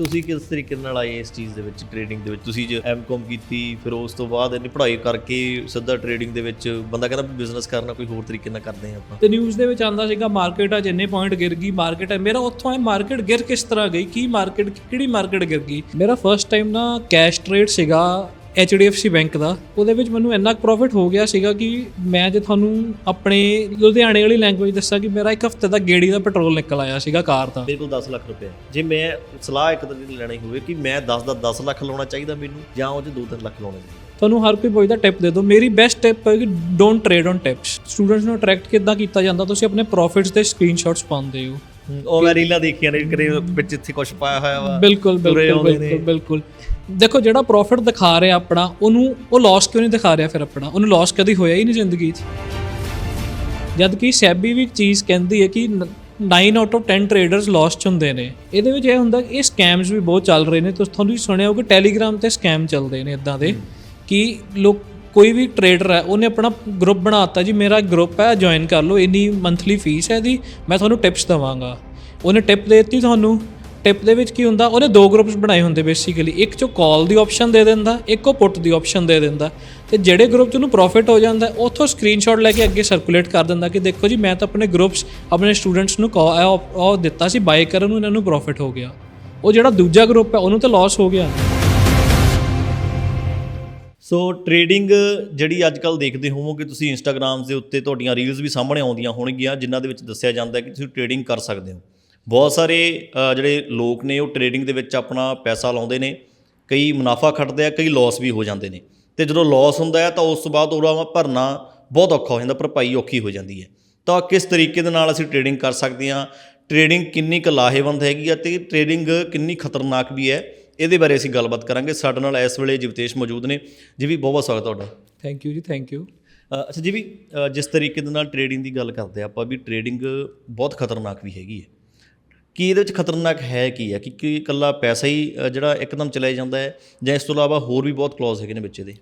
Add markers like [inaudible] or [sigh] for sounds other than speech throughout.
ਤੁਸੀਂ ਕਿਸ ਤਰੀਕੇ ਨਾਲ ਆਏ ਇਸ ਚੀਜ਼ ਦੇ ਵਿੱਚ ਟ੍ਰੇਡਿੰਗ ਦੇ ਵਿੱਚ? ਤੁਸੀਂ ਜੇ ਐਮਕਾਮ ਕੀਤੀ, ਫਿਰ ਉਸ ਤੋਂ ਬਾਅਦ ਇਹਨੇ ਪੜ੍ਹਾਈ ਕਰਕੇ ਸਿੱਧਾ ਟ੍ਰੇਡਿੰਗ ਦੇ ਵਿੱਚ ਬੰਦਾ ਕਹਿੰਦਾ ਬਿਜ਼ਨਸ ਕਰਨਾ ਕੋਈ ਹੋਰ ਤਰੀਕੇ ਨਾਲ ਕਰਦੇ ਆ ਆਪਾਂ। ਤੇ ਨਿਊਜ਼ ਦੇ ਵਿੱਚ ਆਂਦਾ ਸੀਗਾ ਮਾਰਕੀਟ ਆ ਜਿੰਨੇ ਪੁਆਇੰਟ ਗਿਰ ਗਈ ਮਾਰਕੀਟ ਹੈ ਮੇਰਾ ਉੱਥੋਂ ਇਹ ਮਾਰਕੀਟ ਗਿਰ ਕਿਸ ਤਰ੍ਹਾਂ ਗਈ? ਕੀ ਮਾਰਕੀਟ ਕਿਹੜੀ ਮਾਰਕੀਟ ਗਿਰ ਗਈ? ਮੇਰਾ ਫਰਸਟ ਟਾਈਮ ਨਾ ਕੈਸ਼ ਟ੍ਰੇਡ ਸੀਗਾ HDFC ਬੈਂਕ ਦਾ ਉਹਦੇ ਵਿੱਚ ਮੈਨੂੰ ਇੰਨਾ ਪ੍ਰੋਫਿਟ ਹੋ ਗਿਆ ਸੀਗਾ ਕਿ ਮੈਂ ਜੇ ਤੁਹਾਨੂੰ ਆਪਣੇ ਲੁਧਿਆਣੇ ਵਾਲੀ ਲੈਂਗੁਏਜ ਦੱਸਾਂ ਕਿ ਮੇਰਾ ਇੱਕ ਹਫ਼ਤੇ ਦਾ ਗੇੜੀ ਦਾ ਪੈਟਰੋਲ ਨਿਕਲ ਆਇਆ ਸੀਗਾ ਕਾਰ ਦਾ। ਬਿਲਕੁਲ 10 ਲੱਖ ਰੁਪਏ ਜੇ ਮੈਂ ਸਲਾਹ ਇੱਕ ਤਰ੍ਹਾਂ ਦੀ ਲੈਣੀ ਹੋਵੇ ਕਿ ਮੈਂ 10 ਦਾ 10 ਲੱਖ ਲਾਉਣਾ ਚਾਹੀਦਾ ਮੈਨੂੰ ਜਾਂ ਉਹ 'ਚ 2-3 ਲੱਖ ਲਾਉਣੇ ਚਾਹੀਦੇ ਤੁਹਾਨੂੰ ਹਰ ਕੋਈ ਪੁੱਛਦਾ ਟਿਪ ਦੇ ਦਿਓ ਮੇਰੀ ਬੈਸਟ ਟਿਪ ਹੈ ਕਿ don't trade on tips students ਨੂੰ ਅਟਰੈਕਟ ਕਿੱਦਾਂ ਕੀਤਾ ਜਾਂਦਾ ਤੁਸੀਂ ਆਪਣੇ ਪ੍ਰੋਫਿਟਸ ਦੇ ਸਕਰੀਨਸ਼ਾਟਸ ਪਾਉਂਦੇ ਹੋ। ਉਹ ਮੈਂ ਰੀਲਾਂ ਦੇਖੀਆਂ ਨੇ ਕਰੇ ਵਿੱਚ ਇੱਥੇ ਕੁਝ ਪਾਇਆ ਹੋਇਆ ਵਾ। ਬਿਲਕੁਲ। ਬਿਲਕੁਲ ਬਿਲਕੁਲ। ਦੇਖੋ, ਜਿਹੜਾ ਪ੍ਰੋਫਿਟ ਦਿਖਾ ਰਿਹਾ ਆਪਣਾ, ਉਹਨੂੰ, ਉਹ ਲਾਸ ਕਿਉਂ ਨਹੀਂ ਦਿਖਾ ਰਿਹਾ ਫਿਰ ਆਪਣਾ? ਉਹਨੂੰ ਲਾਸ ਕਦੀ ਹੋਇਆ ਹੀ ਨਹੀਂ ਜ਼ਿੰਦਗੀ 'ਚ। ਜਦ ਕਿ ਸੈਬੀ ਵੀ ਚੀਜ਼ ਕਹਿੰਦੀ ਹੈ ਕਿ 9 ਆਊਟ ਆਫ 10 ਟ੍ਰੇਡਰਸ ਲਾਸ ਚ ਹੁੰਦੇ ਨੇ। ਇਹਦੇ ਵਿੱਚ ਇਹ ਹੁੰਦਾ ਕਿ ਇਹ ਸਕੈਮਸ ਵੀ ਬਹੁਤ ਚੱਲ ਰਹੇ ਨੇ। ਤੁਸੀਂ ਤੁਹਾਨੂੰ ਵੀ ਸੁਣਿਆ ਹੋਊਗਾ ਟੈਲੀਗ੍ਰਾਮ ਤੇ ਸਕੈਮ ਚੱਲਦੇ ਨੇ ਇਦਾਂ ਦੇ ਕਿ ਲੋਕ, ਕੋਈ ਵੀ ਟ੍ਰੇਡਰ ਹੈ, ਉਹਨੇ ਆਪਣਾ ਗਰੁੱਪ ਬਣਾਤਾ ਜੀ, ਮੇਰਾ ਗਰੁੱਪ ਹੈ ਜੁਆਇਨ ਕਰ ਲਓ। ਇੰਨੀ ਮੰਥਲੀ ਫੀਸ ਹੈ ਇਹਦੀ, ਮੈਂ ਤੁਹਾਨੂੰ ਟਿਪਸ ਦਵਾਂਗਾ। ਉਹਨੇ ਟਿਪ ਦੇ ਦਿੱਤੀ ਤੁਹਾਨੂੰ। ਟਿਪ ਦੇ ਵਿੱਚ ਕੀ ਹੁੰਦਾ, ਉਹਨੇ ਦੋ ਗਰੁੱਪਸ ਬਣਾਏ ਹੁੰਦੇ ਬੇਸਿਕਲੀ ਇੱਕ ਚੋਂ ਕਾਲ ਦੀ ਆਪਸ਼ਨ ਦੇ ਦਿੰਦਾ, ਇੱਕ ਉਹ ਪੁੱਟ ਦੀ ਆਪਸ਼ਨ ਦੇ ਦਿੰਦਾ। ਤੇ ਜਿਹੜੇ ਗਰੁੱਪ ਚ ਉਹਨੂੰ ਪ੍ਰੋਫਿਟ ਹੋ ਜਾਂਦਾ, ਉਥੋਂ ਸਕਰੀਨਸ਼ਾਟ ਲੈ ਕੇ ਅੱਗੇ ਸਰਕੂਲੇਟ ਕਰ ਦਿੰਦਾ ਕਿ ਦੇਖੋ ਜੀ, ਮੈਂ ਤਾਂ ਆਪਣੇ ਗਰੁੱਪਸ ਆਪਣੇ ਸਟੂਡੈਂਟਸ ਨੂੰ call- ਉਹ ਦਿੱਤਾ ਸੀ ਬਾਏ ਕਰਨ ਨੂੰ ਇਹਨਾਂ ਨੂੰ ਪ੍ਰੋਫਿਟ ਹੋ ਗਿਆ। ਉਹ ਜਿਹੜਾ ਦੂਜਾ ਗਰੁੱਪ ਹੈ, ਉਹਨੂੰ ਤਾਂ ਲਾਸ ਹੋ ਗਿਆ। ਸੋ ਟ੍ਰੇਡਿੰਗ ਜਿਹੜੀ ਅੱਜ ਕੱਲ ਦੇਖਦੇ ਹੋਵੋਗੇ ਤੁਸੀਂ ਇੰਸਟਾਗ੍ਰam ਦੇ ਉੱਤੇ ਤੁਹਾਡੀਆਂ ਰੀਲਸ ਵੀ ਸਾਹਮਣੇ ਆਉਂਦੀਆਂ ਹੋਣਗੀਆਂ, ਜਿਨ੍ਹਾਂ ਦੇ ਵਿੱਚ ਦੱਸਿਆ ਜਾਂਦਾ ਹੈ ਕਿ ਤੁਸੀਂ ਟ੍ਰੇਡਿੰਗ ਕਰ ਸਕਦੇ ਹੋ। ਬਹੁਤ ਸਾਰੇ ਜਿਹੜੇ ਲੋਕ ਨੇ ਉਹ ਟ੍ਰੇਡਿੰਗ ਦੇ ਵਿੱਚ ਆਪਣਾ ਪੈਸਾ ਲਾਉਂਦੇ ਨੇ ਕਈ ਮੁਨਾਫਾ ਖੱਟਦੇ ਆ ਕਈ ਲਾਸ ਵੀ ਹੋ ਜਾਂਦੇ ਨੇ। ਤੇ ਜਦੋਂ ਲਾਸ ਹੁੰਦਾ ਹੈ ਤਾਂ ਉਸ ਤੋਂ ਬਾਅਦ ਉਹਦਾ ਭਰਨਾ ਬਹੁਤ ਔਖਾ ਹੋ ਜਾਂਦਾ ਭਰਪਾਈ ਔਖੀ ਹੋ ਜਾਂਦੀ ਹੈ। ਤਾਂ ਕਿਸ ਤਰੀਕੇ ਦੇ ਨਾਲ ਅਸੀਂ ਟ੍ਰੇਡਿੰਗ ਕਰ ਸਕਦੇ ਹਾਂ? ਟ੍ਰੇਡਿੰਗ ਕਿੰਨੀ ਕੁ ਲਾਹੇਵੰਦ ਹੈਗੀ ਆ ਤੇ ਟ੍ਰੇਡਿੰਗ ਕਿੰਨੀ ਖਤਰਨਾਕ ਵੀ ਹੈ ਇਹਦੇ ਬਾਰੇ ਅਸੀਂ ਗੱਲਬਾਤ ਕਰਾਂਗੇ। ਸਾਡੇ ਨਾਲ ਇਸ ਵੇਲੇ ਜਿਵਤੇਸ਼ ਮੌਜੂਦ ਨੇ। ਜੀ ਵੀ ਬਹੁਤ ਬਹੁਤ ਸਵਾਗਤ ਤੁਹਾਡਾ। ਥੈਂਕ ਯੂ ਜੀ ਥੈਂਕ ਯੂ ਅੱਛਾ ਜੀ ਵੀ ਜਿਸ ਤਰੀਕੇ ਦੇ ਨਾਲ ਟ੍ਰੇਡਿੰਗ ਦੀ ਗੱਲ ਕਰਦੇ ਆਪਾਂ ਵੀ ਟ੍ਰੇਡਿੰਗ ਬਹੁਤ ਖਤਰਨਾਕ ਵੀ ਹੈਗੀ ਹੈ। ਕੀ ਇਹਦੇ ਵਿੱਚ ਖਤਰਨਾਕ ਹੈ ਕੀ ਹੈ ਕਿ ਕਿ ਇਕੱਲਾ ਪੈਸਾ ਹੀ ਜਿਹੜਾ ਇੱਕਦਮ ਚਲਾ ਜਾਂਦਾ ਹੈ ਜਾਂ ਇਸ ਤੋਂ ਇਲਾਵਾ ਹੋਰ ਵੀ ਬਹੁਤ ਕਲੌਜ਼ ਹੈਗੇ ਨੇ ਵਿੱਚ ਇਹਦੇ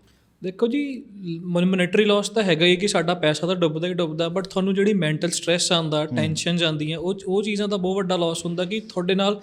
ਦੇਖੋ ਜੀ ਮੋਨਿਟਰੀ ਲਾਸ ਤਾਂ ਹੈਗਾ ਹੀ ਕਿ ਸਾਡਾ ਪੈਸਾ ਤਾਂ ਡੁੱਬਦਾ ਹੀ ਡੁੱਬਦਾ ਬਟ ਤੁਹਾਨੂੰ ਜਿਹੜੀ ਮੈਂਟਲ ਸਟ੍ਰੈਸ ਆਉਂਦਾ ਟੈਨਸ਼ਨ ਜਾਂਦੀਆਂ ਉਹ ਉਹ ਚੀਜ਼ਾਂ ਦਾ ਬਹੁਤ ਵੱਡਾ ਲਾਸ ਹੁੰਦਾ ਕਿ ਤੁਹਾਡੇ ਨਾਲ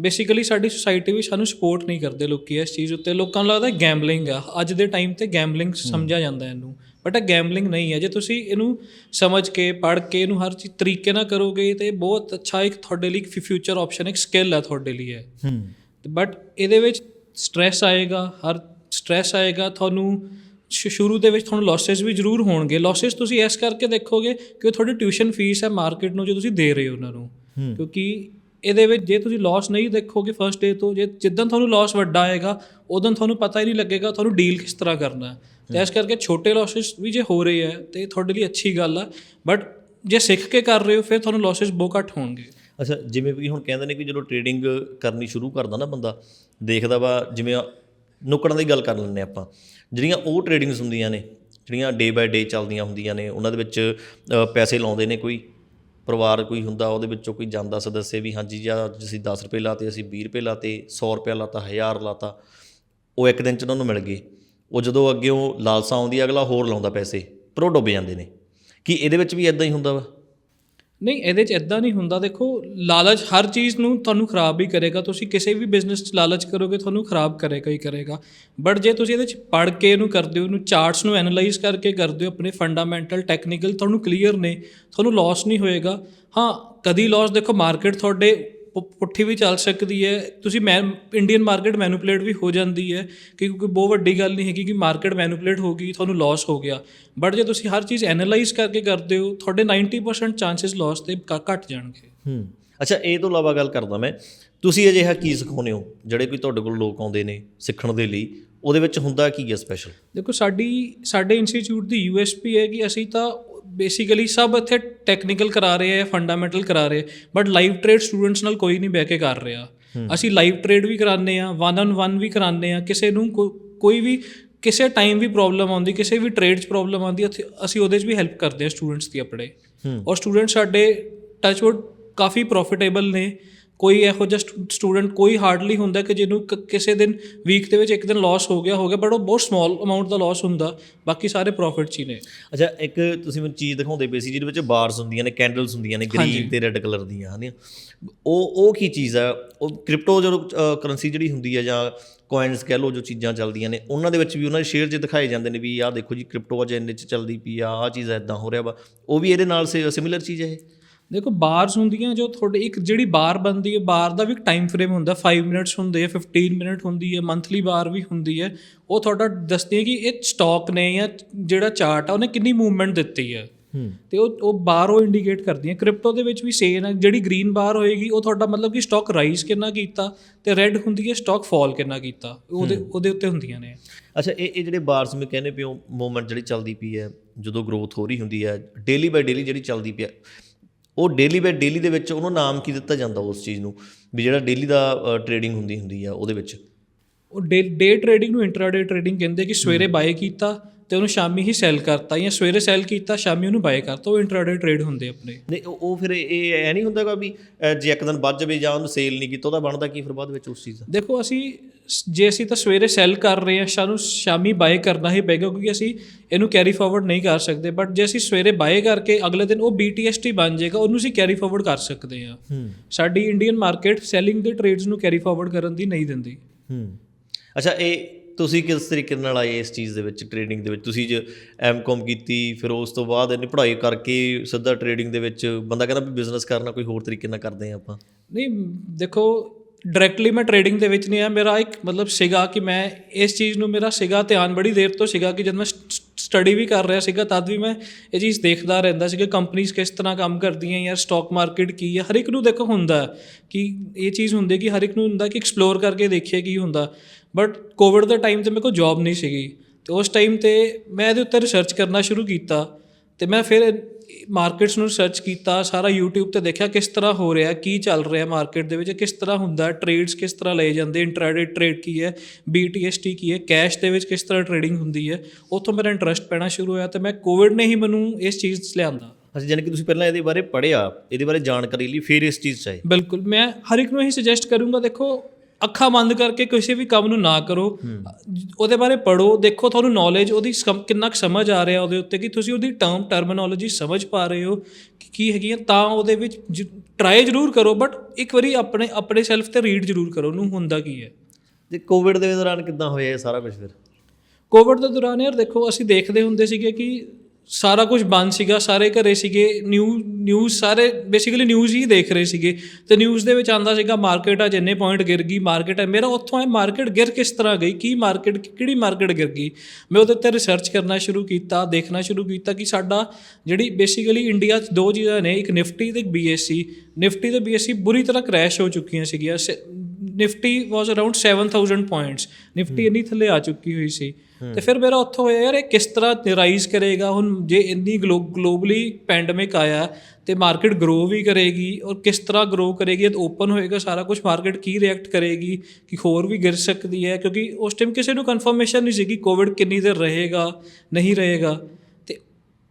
ਬੇਸਿਕਲੀ ਸਾਡੀ ਸੁਸਾਇਟੀ ਵੀ ਸਾਨੂੰ ਸਪੋਰਟ ਨਹੀਂ ਕਰਦੇ ਲੋਕੀ ਇਸ ਚੀਜ਼ ਉੱਤੇ। ਲੋਕਾਂ ਨੂੰ ਲੱਗਦਾ ਗੈਂਬਲਿੰਗ ਆ। ਅੱਜ ਦੇ ਟਾਈਮ ਤੇ ਗੈਂਬਲਿੰਗ ਸਮਝਿਆ ਜਾਂਦਾ ਇਹਨੂੰ। ਬਟ ਇਹ ਗੈਂਬਲਿੰਗ ਨਹੀਂ ਹੈ। ਜੇ ਤੁਸੀਂ ਇਹਨੂੰ ਸਮਝ ਕੇ ਪੜ੍ਹ ਕੇ ਇਹਨੂੰ ਹਰ ਚੀਜ਼ ਤਰੀਕੇ ਨਾਲ ਕਰੋਗੇ ਤੇ ਬਹੁਤ ਅੱਛਾ ਇੱਕ ਤੁਹਾਡੇ ਲਈ ਫਿਊਚਰ ਆਪਸ਼ਨ ਇੱਕ ਸਕਿੱਲ ਹੈ ਤੁਹਾਡੇ ਲਈ ਹੂੰ। ਬਟ ਇਹਦੇ ਵਿੱਚ ਸਟ੍ਰੈਸ ਆਏਗਾ ਹਰ ਸਟ੍ਰੈਸ ਆਏਗਾ ਤੁਹਾਨੂੰ ਸ਼ੁਰੂ ਦੇ ਵਿੱਚ ਤੁਹਾਨੂੰ ਲਾਸਸ ਵੀ ਜ਼ਰੂਰ ਹੋਣਗੇ। ਲਾਸਸ ਤੁਸੀਂ ਇਸ ਕਰਕੇ ਦੇਖੋਗੇ ਕਿ ਤੁਹਾਡੀ ਟਿਊਸ਼ਨ ਫੀਸ ਹੈ ਮਾਰਕੀਟ ਨੂੰ ਜੋ ਤੁਸੀਂ ਦੇ ਰਹੇ ਹੋ ਉਹਨਾਂ ਨੂੰ। ਕਿਉਂਕਿ ਇਹਦੇ ਵਿੱਚ ਜੇ ਤੁਸੀਂ ਲਾਸ ਨਹੀਂ ਦੇਖੋਗੇ ਫਰਸਟ ਡੇ ਤੋਂ, ਜੇ ਜਿੱਦਾਂ ਤੁਹਾਨੂੰ ਲਾਸ ਵੱਡਾ ਆਏਗਾ ਉਦੋਂ ਤੁਹਾਨੂੰ ਪਤਾ ਹੀ ਨਹੀਂ ਲੱਗੇਗਾ ਤੁਹਾਨੂੰ ਡੀਲ ਕਿਸ ਤਰ੍ਹਾਂ ਕਰਨਾ ਹੈ। ਤੇ ਇਸ ਕਰਕੇ ਛੋਟੇ ਲਾਸਸ ਵੀ ਜੇ ਹੋ ਰਹੇ ਹੈ, ਤੇ ਇਹ ਤੁਹਾਡੇ ਲਈ ਅੱਛੀ ਗੱਲ ਆ ਬਟ ਜੇ ਸਿੱਖ ਕੇ ਕਰ ਰਹੇ ਹੋ, ਫਿਰ ਤੁਹਾਨੂੰ ਲਾਸਸ ਬਹੁਤ ਘੱਟ ਹੋਣਗੇ। ਅੱਛਾ, ਜਿਵੇਂ ਵੀ ਹੁਣ ਕਹਿੰਦੇ ਨੇ ਕਿ ਜਦੋਂ ਟ੍ਰੇਡਿੰਗ ਕਰਨੀ ਸ਼ੁਰੂ ਕਰਦਾ ਨਾ ਬੰਦਾ, ਦੇਖਦਾ ਵਾ ਜਿਵੇਂ ਨੁਕੜਾਂ ਦੀ ਗੱਲ ਕਰ ਲੈਂਦੇ ਆਪਾਂ। ਜਿਹੜੀਆਂ ਉਹ ਟ੍ਰੇਡਿੰਗਸ ਹੁੰਦੀਆਂ ਨੇ, ਜਿਹੜੀਆਂ ਡੇ ਬਾਏ ਡੇ ਚੱਲਦੀਆਂ ਹੁੰਦੀਆਂ ਨੇ, ਉਹਨਾਂ ਦੇ ਵਿੱਚ ਪੈਸੇ ਲਾਉਂਦੇ ਨੇ ਕੋਈ। ਪਰਿਵਾਰ ਕੋਈ ਹੁੰਦਾ ਉਹਦੇ ਵਿੱਚੋਂ ਕੋਈ ਜਾਂਦਾ ਸਦੱਸਿਆ ਵੀ ਹਾਂਜੀ ਜੀ ਅਸੀਂ 10 ਰੁਪਏ ਲਾਤੇ ਅਸੀਂ 20 ਰੁਪਏ ਲਾਤੇ 100 ਰੁਪਏ ਲਾਤਾ 1000 ਲਾਤਾ ਉਹ ਇੱਕ ਦਿਨ ਚ ਉਹਨਾਂ ਨੂੰ ਮਿਲ ਗਏ। ਉਹ ਜਦੋਂ ਅੱਗੇ ਉਹ ਲਾਲਸਾ ਆਉਂਦੀ ਹੈ, ਅਗਲਾ ਹੋਰ ਲਾਉਂਦਾ ਪੈਸੇ ਪਰ ਉਹ ਡੁੱਬ ਜਾਂਦੇ ਨੇ। ਕੀ ਇਹਦੇ ਵਿੱਚ ਵੀ ਇਦਾਂ ਹੀ ਹੁੰਦਾ ਵਾ? ਨਹੀਂ, ਇਹਦੇ 'ਚ ਇਦਾਂ ਨਹੀਂ ਹੁੰਦਾ। ਦੇਖੋ, ਲਾਲਚ ਹਰ ਚੀਜ਼ ਨੂੰ ਤੁਹਾਨੂੰ ਖਰਾਬ ਹੀ ਕਰੇਗਾ। ਤੁਸੀਂ ਕਿਸੇ ਵੀ ਬਿਜ਼ਨਸ 'ਚ ਲਾਲਚ ਕਰੋਗੇ, ਤੁਹਾਨੂੰ ਖਰਾਬ ਕਰੇਗਾ ਹੀ ਕਰੇਗਾ। ਬਟ ਜੇ ਤੁਸੀਂ ਇਹਦੇ 'ਚ ਪੜ੍ਹ ਕੇ ਇਹਨੂੰ ਕਰਦੇ ਹੋ, ਇਹਨੂੰ ਚਾਰਟਸ ਨੂੰ ਐਨਾਲਾਈਜ਼ ਕਰਕੇ ਕਰਦੇ ਹੋ, ਆਪਣੇ ਫੰਡਾਮੈਂਟਲ ਟੈਕਨੀਕਲ ਤੁਹਾਨੂੰ ਕਲੀਅਰ ਨੇ, ਤੁਹਾਨੂੰ ਲਾਸ ਨਹੀਂ ਹੋਏਗਾ। ਹਾਂ, ਕਦੀ ਲਾਸ ਦੇਖੋ ਮਾਰਕੀਟ ਤੁਹਾਡੇ ਪੁੱਠੀ ਵੀ ਚੱਲ ਸਕਦੀ ਹੈ। ਤੁਸੀਂ ਮੈਂ ਇੰਡੀਅਨ ਮਾਰਕੀਟ ਮੈਨੂਪਲੇਟ ਵੀ ਹੋ ਜਾਂਦੀ ਹੈ ਕਿ ਕੋਈ ਬਹੁਤ ਵੱਡੀ ਗੱਲ ਨਹੀਂ ਹੈਗੀ ਕਿ ਮਾਰਕੀਟ ਮੈਨੂਪਲੇਟ ਹੋ ਗਈ ਤੁਹਾਨੂੰ ਲਾਸ ਹੋ ਗਿਆ। ਬਟ ਜੇ ਤੁਸੀਂ ਹਰ ਚੀਜ਼ ਐਨਾਲਾਈਜ਼ ਕਰਕੇ ਕਰਦੇ ਹੋ ਤੁਹਾਡੇ 90% ਚਾਂਸਸ ਲਾਸ ਘ- ਘਟ ਜਾਣਗੇ। ਹੂੰ। ਅੱਛਾ ਇਹ ਤੋਂ ਇਲਾਵਾ ਗੱਲ ਕਰਦਾ ਮੈਂ ਤੁਸੀਂ ਅਜਿਹਾ ਕੀ ਸਿਖਾਉਂਦੇ ਹੋ ਜਿਹੜੇ ਕੋਈ ਤੁਹਾਡੇ ਕੋਲ ਲੋਕ ਆਉਂਦੇ ਨੇ ਸਿੱਖਣ ਦੇ ਲਈ? ਉਹਦੇ ਵਿੱਚ ਹੁੰਦਾ ਕੀ ਹੈ ਸਪੈਸ਼ਲ ਦੇਖੋ ਸਾਡੀ ਸਾਡੇ ਇੰਸਟੀਚਿਊਟ ਦੀ ਯੂਐਸਪੀ ਹੈ ਕਿ ਅਸੀਂ ਤਾਂ ਬੇਸਿਕਲੀ ਸਭ ਇੱਥੇ ਟੈਕਨੀਕਲ ਕਰਾ ਰਹੇ ਆ ਫੰਡਾਮੈਂਟਲ ਕਰਾ ਰਹੇ ਬਟ ਲਾਈਵ ਟ੍ਰੇਡ ਸਟੂਡੈਂਟਸ ਨਾਲ ਕੋਈ ਨਹੀਂ ਬਹਿ ਕੇ ਕਰ ਰਿਹਾ। ਅਸੀਂ ਲਾਈਵ ਟ੍ਰੇਡ ਵੀ ਕਰਾਉਂਦੇ ਆ ਵਨ ਔਨ ਵਨ ਵੀ ਕਰਾਉਂਦੇ ਆ ਕਿਸੇ ਨੂੰ ਕੋਈ ਵੀ ਕਿਸੇ ਟਾਈਮ ਵੀ ਪ੍ਰੋਬਲਮ ਆਉਂਦੀ ਕਿਸੇ ਵੀ ਟ੍ਰੇਡ 'ਚ ਪ੍ਰੋਬਲਮ ਆਉਂਦੀ ਉੱਥੇ ਅਸੀਂ ਉਹਦੇ 'ਚ ਵੀ ਹੈਲਪ ਕਰਦੇ ਆ ਸਟੂਡੈਂਟਸ ਦੀ ਆਪਣੇ। ਔਰ ਸਟੂਡੈਂਟ ਸਾਡੇ ਟੱਚਵੁੱਡ ਕਾਫੀ ਪ੍ਰੋਫਿਟੇਬਲ ਨੇ। ਕੋਈ ਇਹੋ ਜਿਹਾ ਸਟੂਡੈਂਟ ਕੋਈ ਹਾਰਡਲੀ ਹੁੰਦਾ ਕਿ ਜਿਹਨੂੰ ਕਿਸੇ ਦਿਨ ਵੀਕ ਦੇ ਵਿੱਚ ਇੱਕ ਦਿਨ ਲਾਸ ਹੋ ਗਿਆ ਹੋ ਗਿਆ ਬਟ ਉਹ ਬਹੁਤ ਸਮਾਲ ਅਮਾਉਂਟ ਦਾ ਲਾਸ ਹੁੰਦਾ ਬਾਕੀ ਸਾਰੇ ਪ੍ਰੋਫਿਟ 'ਚ ਹੀ ਨੇ। ਅੱਛਾ ਇੱਕ ਤੁਸੀਂ ਮੈਨੂੰ ਚੀਜ਼ ਦਿਖਾਉਂਦੇ ਪਏ ਸੀ ਜਿਹਦੇ ਵਿੱਚ ਬਾਰਸ ਹੁੰਦੀਆਂ ਨੇ ਕੈਂਡਲਸ ਹੁੰਦੀਆਂ ਨੇ ਗ੍ਰੀਨ ਤੇ ਰੈੱਡ ਕਲਰ ਦੀਆਂ ਹਨਾ। ਉਹ ਉਹ ਕੀ ਚੀਜ਼ ਆ? ਉਹ ਕ੍ਰਿਪਟੋ ਜਦੋਂ ਕਰੰਸੀ ਜਿਹੜੀ ਹੁੰਦੀ ਹੈ ਜਾਂ ਕੋਇਨਸ ਕਹਿ ਲਓ ਜੋ ਚੀਜ਼ਾਂ ਚੱਲਦੀਆਂ ਨੇ ਉਹਨਾਂ ਦੇ ਵਿੱਚ ਵੀ ਉਹਨਾਂ ਦੇ ਸ਼ੇਅਰ 'ਚ ਦਿਖਾਏ ਜਾਂਦੇ ਨੇ ਵੀ ਆਹ ਦੇਖੋ ਜੀ ਕ੍ਰਿਪਟੋ ਅੱਜ ਇੰਨੇ 'ਚ ਚੱਲਦੀ ਪਈ ਆ ਆਹ ਚੀਜ਼ ਇਦਾਂ ਹੋ ਰਿਹਾ ਵਾ ਉਹ ਵੀ ਇਹਦੇ ਨਾਲ ਸਿਮਿਲਰ ਚੀਜ਼ ਹੈ ਇਹ? ਦੇਖੋ ਬਾਰਸ ਹੁੰਦੀਆਂ ਜੋ ਤੁਹਾਡੇ ਇੱਕ ਜਿਹੜੀ ਬਾਰ ਬਣਦੀ ਹੈ ਬਾਰ ਦਾ ਵੀ ਇੱਕ ਟਾਈਮ ਫਰੇਮ ਹੁੰਦਾ 5 ਮਿੰਟਸ ਹੁੰਦੇ ਆ 15 ਮਿੰਟ ਹੁੰਦੀ ਹੈ ਮੰਥਲੀ ਬਾਰ ਵੀ ਹੁੰਦੀ ਹੈ। ਉਹ ਤੁਹਾਡਾ ਦੱਸਦੀ ਹੈ ਕਿ ਇਹ ਸਟਾਕ ਨੇ ਜਾਂ ਜਿਹੜਾ ਚਾਰਟ ਆ ਉਹਨੇ ਕਿੰਨੀ ਮੂਵਮੈਂਟ ਦਿੱਤੀ ਹੈ। ਤੇ ਉਹ ਉਹ ਬਾਰ ਉਹ ਇੰਡੀਕੇਟ ਕਰਦੀ ਹੈ। ਕ੍ਰਿਪਟੋ ਦੇ ਵਿੱਚ ਵੀ ਸੇਮ ਹੈ ਜਿਹੜੀ ਗ੍ਰੀਨ ਬਾਰ ਹੋਏਗੀ ਉਹ ਤੁਹਾਡਾ ਮਤਲਬ ਕਿ ਸਟਾਕ ਰਾਈਜ਼ ਕਿੰਨਾ ਕੀਤਾ ਤੇ ਰੈੱਡ ਹੁੰਦੀ ਹੈ ਸਟਾਕ ਫਾਲ ਕਿੰਨਾ ਕੀਤਾ। ਉਹਦੇ ਉਹਦੇ ਉੱਤੇ ਹੁੰਦੀਆਂ ਨੇ। ਅੱਛਾ ਇਹ ਇਹ ਜਿਹੜੇ ਬਾਰਸ ਮੈਂ ਕਹਿੰਦੇ ਪਿਓ ਮੂਵਮੈਂਟ ਜਿਹੜੀ ਚੱਲਦੀ ਪਈ ਹੈ ਜਦੋਂ ਗਰੋਥ ਹੋ ਰਹੀ ਹੁੰਦੀ ਹੈ ਡੇਲੀ ਬਾਈ ਡੇਲੀ ਜਿਹੜੀ ਚੱਲਦੀ ਪਈ ਹੈ ਉਹ ਡੇਲੀ ਬਾਈ ਡੇਲੀ ਦੇ ਵਿੱਚ ਉਹਨੂੰ ਨਾਮ ਕੀ ਦਿੱਤਾ ਜਾਂਦਾ ਉਸ ਚੀਜ਼ ਨੂੰ? ਵੀ ਜਿਹੜਾ ਡੇਲੀ ਦਾ ਟ੍ਰੇਡਿੰਗ ਹੁੰਦੀ ਹੁੰਦੀ ਆ ਉਹਦੇ ਵਿੱਚ। ਉਹ ਡੇ ਡੇ ਟ੍ਰੇਡਿੰਗ ਨੂੰ ਇੰਟਰਾਡੇ ਟ੍ਰੇਡਿੰਗ ਕਹਿੰਦੇ ਕਿ ਸਵੇਰੇ ਬਾਏ ਕੀਤਾ ਤੇ ਉਹਨੂੰ ਸ਼ਾਮੀ ਹੀ ਸੈਲ ਕਰਤਾ ਜਾਂ ਸਵੇਰੇ ਸੈਲ ਕੀਤਾ ਸ਼ਾਮੀ ਉਹਨੂੰ ਬਾਏ ਕਰਤਾ। ਉਹ ਇੰਟਰਾਡੇ ਟ੍ਰੇਡ ਹੁੰਦੇ ਆਪਣੇ। ਨਹੀਂ ਉਹ ਫਿਰ ਇਹ ਐ ਨਹੀਂ ਹੁੰਦਾਗਾ ਵੀ ਜੇ ਇੱਕ ਦਿਨ ਵੱਧ ਜਾਵੇ ਜਾਂ ਉਹਨੂੰ ਸੇਲ ਨਹੀਂ ਕੀਤਾ ਉਹਦਾ ਬਣਦਾ ਕੀ ਫਿਰ ਬਾਅਦ ਵਿੱਚ ਉਸ ਚੀਜ਼ ਦਾ? ਦੇਖੋ ਅਸੀਂ ਜੇ ਅਸੀਂ ਤਾਂ ਸਵੇਰੇ ਸੈਲ ਕਰ ਰਹੇ ਹਾਂ ਸਾਨੂੰ ਸ਼ਾਮੀ ਬਾਏ ਕਰਨਾ ਹੀ ਪਏਗਾ ਕਿਉਂਕਿ ਅਸੀਂ ਇਹਨੂੰ ਕੈਰੀ ਫਾਰਵਰਡ ਨਹੀਂ ਕਰ ਸਕਦੇ। ਬਟ ਜੇ ਅਸੀਂ ਸਵੇਰੇ ਬਾਏ ਕਰਕੇ ਅਗਲੇ ਦਿਨ ਉਹ BTST ਬਣ ਜਾਏਗਾ ਉਹਨੂੰ ਅਸੀਂ ਕੈਰੀ ਫਾਰਵਰਡ ਕਰ ਸਕਦੇ ਹਾਂ। ਸਾਡੀ ਇੰਡੀਅਨ ਮਾਰਕੀਟ ਸੈਲਿੰਗ ਦੇ ਟ੍ਰੇਡਸ ਨੂੰ ਕੈਰੀ ਫਾਰਵਰਡ ਕਰਨ ਦੀ ਨਹੀਂ ਦਿੰਦੀ। ਹੂੰ। ਅੱਛਾ ਇਹ ਤੁਸੀਂ ਕਿਸ ਤਰੀਕੇ ਨਾਲ ਆਏ ਇਸ ਚੀਜ਼ ਦੇ ਵਿੱਚ ਟ੍ਰੇਡਿੰਗ ਦੇ ਵਿੱਚ? ਤੁਸੀਂ ਜੇ ਐਮਕਾਮ ਕੀਤੀ ਫਿਰ ਉਸ ਤੋਂ ਬਾਅਦ ਇਹਨੇ ਪੜ੍ਹਾਈ ਕਰਕੇ ਸਿੱਧਾ ਟ੍ਰੇਡਿੰਗ ਦੇ ਵਿੱਚ ਬੰਦਾ ਕਹਿੰਦਾ ਵੀ ਬਿਜ਼ਨਸ ਕਰਨਾ ਕੋਈ ਹੋਰ ਤਰੀਕੇ ਨਾਲ ਕਰਦੇ ਆ ਆਪਾਂ। ਨਹੀਂ ਦੇਖੋ ਡਾਇਰੈਕਟਲੀ ਮੈਂ ਟ੍ਰੇਡਿੰਗ ਦੇ ਵਿੱਚ ਨਹੀਂ ਆ ਮੇਰਾ ਇੱਕ ਮਤਲਬ ਸੀਗਾ ਕਿ ਮੈਂ ਇਸ ਚੀਜ਼ ਨੂੰ ਮੇਰਾ ਸੀਗਾ ਧਿਆਨ ਬੜੀ ਦੇਰ ਤੋਂ ਸੀਗਾ ਕਿ ਜਦ ਮੈਂ ਸਟੱਡੀ ਵੀ ਕਰ ਰਿਹਾ ਸੀਗਾ ਤਦ ਵੀ ਮੈਂ ਇਹ ਚੀਜ਼ ਦੇਖਦਾ ਰਹਿੰਦਾ ਸੀ ਕਿ ਕੰਪਨੀਆਂ ਕਿਸ ਤਰ੍ਹਾਂ ਕੰਮ ਕਰਦੀਆਂ ਯਾਰ ਸਟਾਕ ਮਾਰਕੀਟ ਕੀ ਹੈ ਹਰ ਇੱਕ ਨੂੰ ਦੇਖੋ ਹੁੰਦਾ ਕਿ ਇਹ ਚੀਜ਼ ਹੁੰਦੀ ਕਿ ਹਰ ਇੱਕ ਨੂੰ ਹੁੰਦਾ ਕਿ ਐਕਸਪਲੋਰ ਕਰਕੇ ਦੇਖੀਏ ਕੀ ਹੁੰਦਾ। ਬਟ ਕੋਵਿਡ ਦੇ ਟਾਈਮ ਤੇ ਮੇਰੇ ਕੋਲ ਜੌਬ ਨਹੀਂ ਸੀਗੀ। ਤੇ ਉਸ ਟਾਈਮ ਤੇ ਮੈਂ ਇਹਦੇ ਉੱਤੇ ਰਿਸਰਚ ਕਰਨਾ ਸ਼ੁਰੂ ਕੀਤਾ। ਤੇ ਮੈਂ ਫਿਰ ਮਾਰਕੀਟਸ ਨੂੰ ਸਰਚ ਕੀਤਾ ਸਾਰਾ YouTube ਤੇ ਦੇਖਿਆ ਕਿਸ ਤਰ੍ਹਾਂ ਹੋ ਰਿਹਾ ਕੀ ਚੱਲ ਰਿਹਾ ਮਾਰਕੀਟ ਦੇ ਵਿੱਚ ਕਿਸ ਤਰ੍ਹਾਂ ਹੁੰਦਾ ਟ੍ਰੇਡਸ ਕਿਸ ਤਰ੍ਹਾਂ ਲਏ ਜਾਂਦੇ ਇੰਟਰਾਡੇ ਟ੍ਰੇਡ ਕੀ ਹੈ BTST ਕੀ ਹੈ ਕੈਸ਼ ਦੇ ਵਿੱਚ ਕਿਸ ਤਰ੍ਹਾਂ ਟ੍ਰੇਡਿੰਗ ਹੁੰਦੀ ਹੈ ਉੱਥੋਂ ਮੇਰਾ ਇੰਟਰਸਟ ਪੈਣਾ ਸ਼ੁਰੂ ਹੋਇਆ ਤੇ ਮੈਂ ਕੋਵਿਡ ਨੇ ਹੀ ਮੈਨੂੰ ਇਸ ਚੀਜ਼ 'ਚ ਲਿਆਂਦਾ। ਅੱਛਾ ਜਾਨੀ ਕਿ ਤੁਸੀਂ ਪਹਿਲਾਂ ਇਹਦੇ ਬਾਰੇ ਪੜ੍ਹਿਆ ਇਹਦੇ ਬਾਰੇ ਜਾਣਕਾਰੀ ਲਈ ਫਿਰ ਇਸ ਚੀਜ਼ 'ਚ ਆਏ। ਬਿਲਕੁਲ ਮੈਂ ਹਰ ਇੱਕ ਨੂੰ ਇਹੀ ਸੁਜੈਸਟ ਕਰੂੰਗਾ ਦੇਖੋ ਅੱਖਾਂ ਬੰਦ ਕਰਕੇ ਕਿਸੇ ਵੀ ਕੰਮ ਨੂੰ ਨਾ ਕਰੋ। ਉਹਦੇ ਬਾਰੇ ਪੜੋ ਦੇਖੋ ਤੁਹਾਨੂੰ ਨੌਲੇਜ ਉਹਦੀ ਕਿੰਨਾ ਕੁ ਸਮਝ ਆ ਰਿਹਾ ਉਹਦੇ ਉੱਤੇ ਕਿ ਤੁਸੀਂ ਉਹਦੀ ਟਰਮ ਟਰਮੀਨੋਲੋਜੀ ਸਮਝ ਪਾ ਰਹੇ ਹੋ ਕਿ ਕੀ ਹੈਗੀਆਂ ਤਾਂ ਉਹਦੇ ਵਿੱਚ ਟਰਾਈ ਜ਼ਰੂਰ ਕਰੋ ਬਟ ਇੱਕ ਵਾਰੀ ਆਪਣੇ ਆਪਣੇ ਸੈਲਫ ਤੇ ਰੀਡ ਜ਼ਰੂਰ ਕਰੋ ਉਹਨੂੰ ਹੁੰਦਾ ਕੀ ਹੈ। ਤੇ ਕੋਵਿਡ ਦੇ ਦੌਰਾਨ ਕਿੱਦਾਂ ਹੋਇਆ ਇਹ ਸਾਰਾ ਕੁਝ ਫਿਰ? ਕੋਵਿਡ ਦੇ ਦੌਰਾਨ ਯਾਰ ਦੇਖੋ ਅਸੀਂ ਦੇਖਦੇ ਹੁੰਦੇ ਸੀਗੇ ਕਿ ਸਾਰਾ ਕੁਝ ਬੰਦ ਸੀਗਾ, ਸਾਰੇ ਘਰੇ ਸੀਗੇ ਨਿਊ ਨਿਊਜ਼ ਸਾਰੇ ਬੇਸਿਕਲੀ ਨਿਊਜ਼ ਹੀ ਦੇਖ ਰਹੇ ਸੀਗੇ। ਤੇ ਨਿਊਜ਼ ਦੇ ਵਿੱਚ ਆਂਦਾ ਸੀਗਾ ਮਾਰਕੀਟ ਅੱਜ ਇੰਨੇ ਪੁਆਇੰਟ ਗਿਰ ਗਈ ਮਾਰਕੀਟ ਹੈ ਮੇਰਾ ਉੱਥੋਂ ਹੈ ਮਾਰਕੀਟ ਗਿਰ ਕਿਸ ਤਰ੍ਹਾਂ ਗਈ? ਕੀ ਮਾਰਕੀਟ ਕਿਹੜੀ ਮਾਰਕੀਟ ਗਿਰ ਗਈ? ਮੈਂ ਉਹਦੇ ਉੱਤੇ ਰਿਸਰਚ ਕਰਨਾ ਸ਼ੁਰੂ ਕੀਤਾ, ਦੇਖਣਾ ਸ਼ੁਰੂ ਕੀਤਾ ਕਿ ਸਾਡਾ ਜਿਹੜੀ ਬੇਸਿਕਲੀ ਇੰਡੀਆ 'ਚ ਦੋ ਚੀਜ਼ਾਂ ਨੇ, ਇੱਕ ਨਿਫਟੀ ਤੇ ਇੱਕ ਬੀਐਸਸੀ ਨਿਫਟੀ ਤੇ ਬੀਐਸਸੀ ਬੁਰੀ ਤਰ੍ਹਾਂ ਕ੍ਰੈਸ਼ ਹੋ ਚੁੱਕੀਆਂ ਸੀਗੀਆਂ। Nifty was around 7000 points Nifty ਇੰਨੀ ਥੱਲੇ ਆ ਚੁੱਕੀ ਹੋਈ ਸੀ। ਤੇ ਫਿਰ ਮੇਰਾ ਉੱਥੋਂ ਹੋਇਆ ਯਾਰ ਇਹ ਕਿਸ ਤਰ੍ਹਾਂ ਰਾਈਜ਼ ਕਰੇਗਾ? ਹੁਣ ਜੇ ਇੰਨੀ ਗਲੋਬਲੀ ਪੈਂਡੇਮਿਕ ਆਇਆ ਤੇ ਮਾਰਕੀਟ ਗਰੋ ਵੀ ਕਰੇਗੀ ਔਰ ਕਿਸ ਤਰ੍ਹਾਂ ਗਰੋ ਕਰੇਗੀ? ਤੇ ਓਪਨ ਹੋਏਗਾ ਸਾਰਾ ਕੁਝ ਮਾਰਕੀਟ ਕੀ ਰਿਐਕਟ ਕਰੇਗੀ? ਕਿ ਹੋਰ ਵੀ ਗਿਰ ਸਕਦੀ ਹੈ? ਕਿਉਂਕਿ ਉਸ ਟਾਈਮ ਕਿਸੇ ਨੂੰ ਕਨਫਰਮੇਸ਼ਨ ਨਹੀਂ ਸੀ ਕਿ ਕੋਵਿਡ ਕਿੰਨੀ ਦੇਰ ਰਹੇਗਾ ਨਹੀਂ ਰਹੇਗਾ। ਤੇ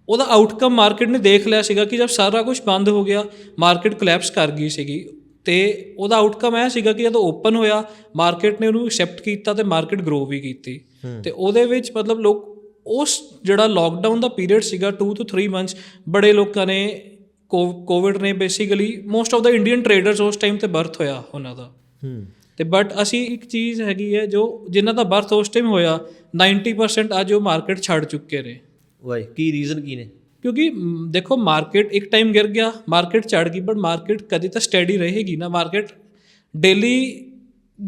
ਉਹਦਾ ਆਊਟਕਮ ਮਾਰਕੀਟ ਨੇ ਦੇਖ ਲਿਆ ਸੀਗਾ ਕਿ ਜਦ ਸਾਰਾ ਕੁਝ ਬੰਦ ਹੋ ਗਿਆ ਮਾਰਕੀਟ ਕੋਲੈਪਸ ਕਰ ਗਈ ਸੀਗੀ। ਤੇ ਉਹਦਾ ਆਊਟਕਮ ਇਹ ਸੀਗਾ ਕਿ ਜਦੋਂ ਓਪਨ ਹੋਇਆ ਮਾਰਕੀਟ ਨੇ ਉਹਨੂੰ ਐਕਸੈਪਟ ਕੀਤਾ ਤੇ ਮਾਰਕੀਟ ਗਰੋ ਵੀ ਕੀਤੀ। ਤੇ ਉਹਦੇ ਵਿੱਚ ਮਤਲਬ ਲੋਕ ਉਸ ਜਿਹੜਾ ਲੋਕਡਾਊਨ ਦਾ ਪੀਰੀਅਡ ਸੀਗਾ 2 ਤੋਂ 3 ਮੰਥਸ ਬੜੇ ਲੋਕਾਂ ਨੇ ਕੋਵਿਡ ਨੇ basically most of the Indian traders ਉਸ ਟਾਈਮ ਤੇ ਬਰਥ ਹੋਇਆ ਉਹਨਾਂ ਦਾ। ਤੇ ਬਟ ਅਸੀਂ ਇੱਕ ਚੀਜ਼ ਹੈਗੀ ਹੈ ਜੋ ਜਿਨ੍ਹਾਂ ਦਾ ਬਰਥ ਉਸ ਟਾਈਮ ਹੋਇਆ 90% ਅੱਜ ਉਹ ਮਾਰਕੀਟ ਛੱਡ ਚੁੱਕੇ ਨੇ। ਵਾਈ ਕੀ ਰੀਜ਼ਨ ਕੀ ਨੇ? ਕਿਉਂਕਿ ਦੇਖੋ ਮਾਰਕੀਟ ਇੱਕ ਟਾਈਮ ਗਿਰ ਗਿਆ ਮਾਰਕੀਟ ਚੜ ਗਈ ਬਟ ਮਾਰਕੀਟ ਕਦੇ ਤਾਂ ਸਟੈਡੀ ਰਹੇਗੀ ਨਾ। ਮਾਰਕੀਟ ਡੇਲੀ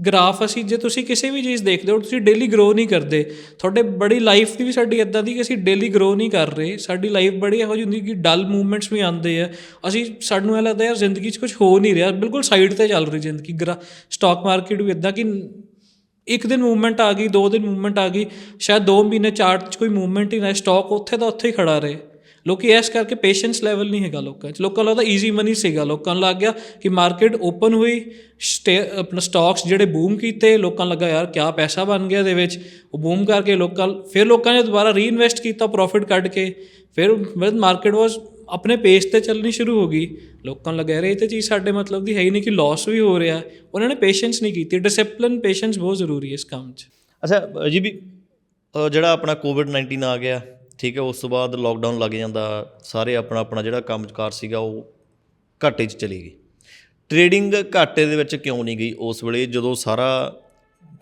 ਗ੍ਰਾਫ ਅਸੀਂ, ਜੇ ਤੁਸੀਂ ਕਿਸੇ ਵੀ ਚੀਜ਼ ਦੇਖਦੇ ਹੋ, ਤੁਸੀਂ ਡੇਲੀ ਗਰੋ ਨਹੀਂ ਕਰਦੇ। ਤੁਹਾਡੇ ਬੜੀ ਲਾਈਫ ਦੀ ਵੀ ਸਾਡੀ ਇਦਾਂ ਦੀ ਕਿ ਅਸੀਂ ਡੇਲੀ ਗਰੋ ਨਹੀਂ ਕਰ ਰਹੇ। ਸਾਡੀ ਲਾਈਫ ਬੜੀ ਇਹੋ ਜਿਹੀ ਹੁੰਦੀ ਕਿ ਡਲ ਮੂਵਮੈਂਟਸ ਵੀ ਆਉਂਦੇ ਆ। ਅਸੀਂ, ਸਾਨੂੰ ਇਹ ਲੱਗਦਾ ਯਾਰ ਜ਼ਿੰਦਗੀ 'ਚ ਕੁਝ ਹੋ ਨਹੀਂ ਰਿਹਾ। ਬਿਲਕੁਲ ਸਾਈਡ ਤੇ ਚੱਲ ਰਹੀ ਜ਼ਿੰਦਗੀ। ਗਰਾ ਸਟਾਕ ਮਾਰਕੀਟ ਵੀ ਇਦਾਂ ਕਿ ਇੱਕ ਦਿਨ ਮੂਵਮੈਂਟ ਆ ਗਈ, ਦੋ ਦਿਨ ਮੂਵਮੈਂਟ ਆ ਗਈ। ਸ਼ਾਇਦ 2 ਮਹੀਨੇ ਚਾਰਟ 'ਚ ਕੋਈ ਮੂਵਮੈਂਟ ਹੀ ਨਾ ਸਟਾਕ ਉੱਥੇ ਦਾ ਉੱਥੇ ਹੀ ਖੜਾ ਰਹੇ। ਲੋਕੀ ਇਸ ਕਰਕੇ ਪੇਸ਼ੈਂਸ ਲੈਵਲ ਨਹੀਂ ਹੈਗਾ ਲੋਕਾਂ 'ਚ। ਲੋਕਾਂ ਨੂੰ ਲੱਗਦਾ ਈਜ਼ੀ ਮਨੀ ਸੀਗਾ। ਲੋਕਾਂ ਨੂੰ ਲੱਗ ਗਿਆ ਕਿ ਮਾਰਕੀਟ ਓਪਨ ਹੋਈ ਸਟੇ ਆਪਣਾ ਸਟਾਕਸ ਜਿਹੜੇ ਬੂਮ ਕੀਤੇ, ਲੋਕਾਂ ਨੂੰ ਲੱਗਾ ਯਾਰ ਕਿਆ ਪੈਸਾ ਬਣ ਗਿਆ ਇਹਦੇ ਵਿੱਚ। ਉਹ ਬੂਮ ਕਰਕੇ ਲੋਕਾਂ, ਫਿਰ ਲੋਕਾਂ ਨੇ ਦੁਬਾਰਾ ਰੀਇਨਵੈਸਟ ਕੀਤਾ ਪ੍ਰੋਫਿਟ ਕੱਢ ਕੇ। ਫਿਰ ਮਾਰਕੀਟ ਵਾਸ ਆਪਣੇ ਪੇਸ ਤੇ ਚੱਲਣੀ ਸ਼ੁਰੂ ਹੋ ਗਈ। ਲੋਕਾਂ ਨੂੰ ਲੱਗਿਆ ਰੇ ਇਹ ਤੇ ਚੀਜ਼ ਸਾਡੇ ਮਤਲਬ ਦੀ ਹੈ ਹੀ ਨਹੀਂ ਕਿ ਲਾਸ ਵੀ ਹੋ ਰਿਹਾ। ਉਹਨਾਂ ਨੇ ਪੇਸ਼ੈਂਸ ਨਹੀਂ ਕੀਤੀ। ਡਿਸਪਲਿਨ ਪੇਸ਼ੈਂਸ ਬਹੁਤ ਜ਼ਰੂਰੀ ਹੈ ਇਸ ਕੰਮ 'ਚ। ਅੱਛਾ ਜੀ ਵੀ ਜਿਹੜਾ ਆਪਣਾ ਕੋਵਿਡ 19 ਆ ਗਿਆ ਠੀਕ ਹੈ, ਉਸ ਤੋਂ ਬਾਅਦ ਲੋਕਡਾਊਨ ਲੱਗ ਜਾਂਦਾ, ਸਾਰੇ ਆਪਣਾ ਆਪਣਾ ਜਿਹੜਾ ਕੰਮਕਾਰ ਸੀਗਾ ਉਹ ਘਾਟੇ 'ਚ ਚਲੀ ਗਈ। ਟ੍ਰੇਡਿੰਗ ਘਾਟੇ ਦੇ ਵਿੱਚ ਕਿਉਂ ਨਹੀਂ ਗਈ? ਉਸ ਵੇਲੇ ਜਦੋਂ ਸਾਰਾ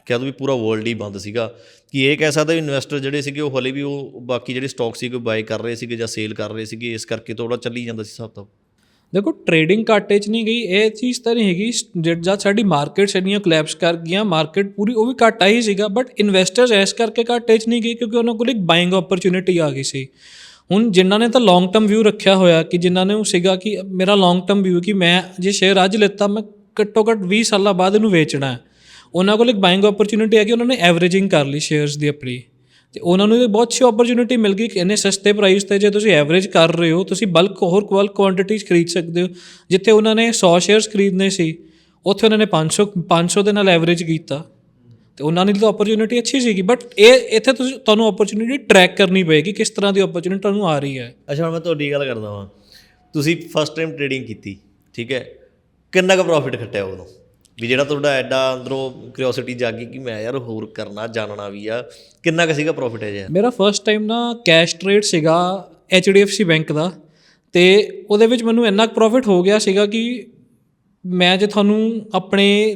ਕਹਿ ਦੋ ਵੀ ਪੂਰਾ ਵਰਲਡ ਹੀ ਬੰਦ ਸੀਗਾ, ਕਿ ਇਹ ਕਹਿ ਸਕਦਾ ਵੀ ਇਨਵੈਸਟਰ ਜਿਹੜੇ ਸੀਗੇ ਉਹ ਹਲੇ ਵੀ ਉਹ ਬਾਕੀ ਜਿਹੜੇ ਸਟਾਕ ਸੀਗੇ ਬਾਏ ਕਰ ਰਹੇ ਸੀਗੇ ਜਾਂ ਸੇਲ ਕਰ ਰਹੇ ਸੀਗੇ, ਇਸ ਕਰਕੇ ਥੋੜਾ ਚੱਲੀ ਜਾਂਦਾ ਸੀ ਹਿਸਾਬ ਤਾਂ। ਦੇਖੋ ਟ੍ਰੇਡਿੰਗ ਘਾਟੇ 'ਚ ਨਹੀਂ ਗਈ, ਇਹ ਚੀਜ਼ ਤਾਂ ਨਹੀਂ ਹੈਗੀ ਜਦ ਸਾਡੀ ਮਾਰਕੀਟਸ ਇੰਨੀਆਂ ਕੋਲੈਪਸ ਕਰ ਗਈਆਂ ਮਾਰਕੀਟ ਪੂਰੀ ਉਹ ਵੀ ਘਾਟਾ ਹੀ ਸੀਗਾ ਬਟ ਇਨਵੈਸਟਰਸ ਐਸ ਕਰਕੇ ਘਾਟੇ 'ਚ ਨਹੀਂ ਗਏ ਕਿਉਂਕਿ ਉਹਨਾਂ ਕੋਲ ਇੱਕ ਬਾਇੰਗ ਓਪਰਚ्युनिटी ਆ ਗਈ ਸੀ। ਹੁਣ ਜਿਨ੍ਹਾਂ ਨੇ ਤਾਂ ਲੌਂਗ ਟਰਮ ਵਿਊ ਰੱਖਿਆ ਹੋਇਆ, ਕਿ ਜਿਨ੍ਹਾਂ ਨੇ ਉਹ ਸੀਗਾ ਕਿ ਮੇਰਾ ਲੌਂਗ ਟਰਮ ਵਿਊ ਕਿ ਮੈਂ ਜੇ ਸ਼ੇਅਰ ਅੱਜ ਲੈਤਾ, ਮੈਂ ਘੱਟੋ ਘੱਟ 20 ਸਾਲਾਂ ਬਾਅਦ ਇਹਨੂੰ ਵੇਚਣਾ ਹੈ। ਉਹਨਾਂ ਕੋਲ ਇੱਕ ਬਾਇੰਗ ਓਪਰਚ्युनिटी ਆ ਗਈ ਉਹਨਾਂ ਨੇ ਐਵਰੇਜਿੰਗ ਕਰ ਲਈ ਸ਼ੇਅਰਸ ਦੀ ਆਪਣੀ। ਤੇ ਉਹਨਾਂ ਨੂੰ ਬਹੁਤ ਅੱਛੀ ਓਪਰਚੁਨਿਟੀ ਮਿਲ ਗਈ ਕਿ ਇੰਨੇ ਸਸਤੇ ਪ੍ਰਾਈਸ ਤੇ ਜੇ ਤੁਸੀਂ ਐਵਰੇਜ ਕਰ ਰਹੇ ਹੋ, ਤੁਸੀਂ ਬਲਕ ਹੋਰ ਕੁਆਲ ਕੁਆਂਟੀਟੀਜ਼ ਖਰੀਦ ਸਕਦੇ ਹੋ। ਜਿੱਥੇ ਉਹਨਾਂ ਨੇ 100 ਸ਼ੇਅਰਸ ਖਰੀਦਨੇ ਸੀ, ਉੱਥੇ ਉਹਨਾਂ ਨੇ 500 500 ਦੇ ਨਾਲ ਐਵਰੇਜ ਕੀਤਾ। ਤੇ ਉਹਨਾਂ ਲਈ ਤਾਂ ਓਪਰਚੁਨਿਟੀ ਅੱਛੀ ਸੀਗੀ ਬਟ ਇਹ ਇੱਥੇ ਤੁਸੀਂ ਤੁਹਾਨੂੰ ਓਪਰਚੁਨਿਟੀ ਟਰੈਕ ਕਰਨੀ ਪਏਗੀ ਕਿਸ ਤਰ੍ਹਾਂ ਦੀ ਓਪਰਚੁਨਿਟੀ ਤੁਹਾਨੂੰ ਆ ਰਹੀ ਹੈ। ਅੱਛਾ, ਮੈਂ ਤੁਹਾਡੀ ਗੱਲ ਕਰਦਾ ਹਾਂ ਤੁਸੀਂ ਫਸਟ ਟਾਈਮ ਟ੍ਰੇਡਿੰਗ ਕੀਤੀ, ਠੀਕ ਹੈ? ਕਿੰਨਾ ਕੁ ਪ੍ਰੋਫਿਟ ਖੱਟਿਆ ਉਹਨੂੰ ਵੀ ਜਿਹੜਾ ਤੁਹਾਡਾ ਐਡਾ ਅੰਦਰੋਂ ਕਿਉਰਿਓਸਿਟੀ ਜਾਗੀ ਕਿ ਮੈਂ ਯਾਰ ਹੋਰ ਕਰਨਾ ਜਾਣਨਾ ਵੀ ਆ ਕਿੰਨਾ ਕੁ ਸੀਗਾ ਪ੍ਰੋਫਿਟ ਹੈ ਜੀ ਮੇਰਾ ਫਰਸਟ ਟਾਈਮ ਨਾ ਕੈਸ਼ ਟ੍ਰੇਡ ਸੀਗਾ HDFC ਬੈਂਕ ਦਾ ਤੇ ਉਹਦੇ ਵਿੱਚ ਮੈਨੂੰ ਇੰਨਾ ਪ੍ਰੋਫਿਟ ਹੋ ਗਿਆ ਸੀਗਾ ਕਿ ਮੈਂ ਜੇ ਤੁਹਾਨੂੰ ਆਪਣੇ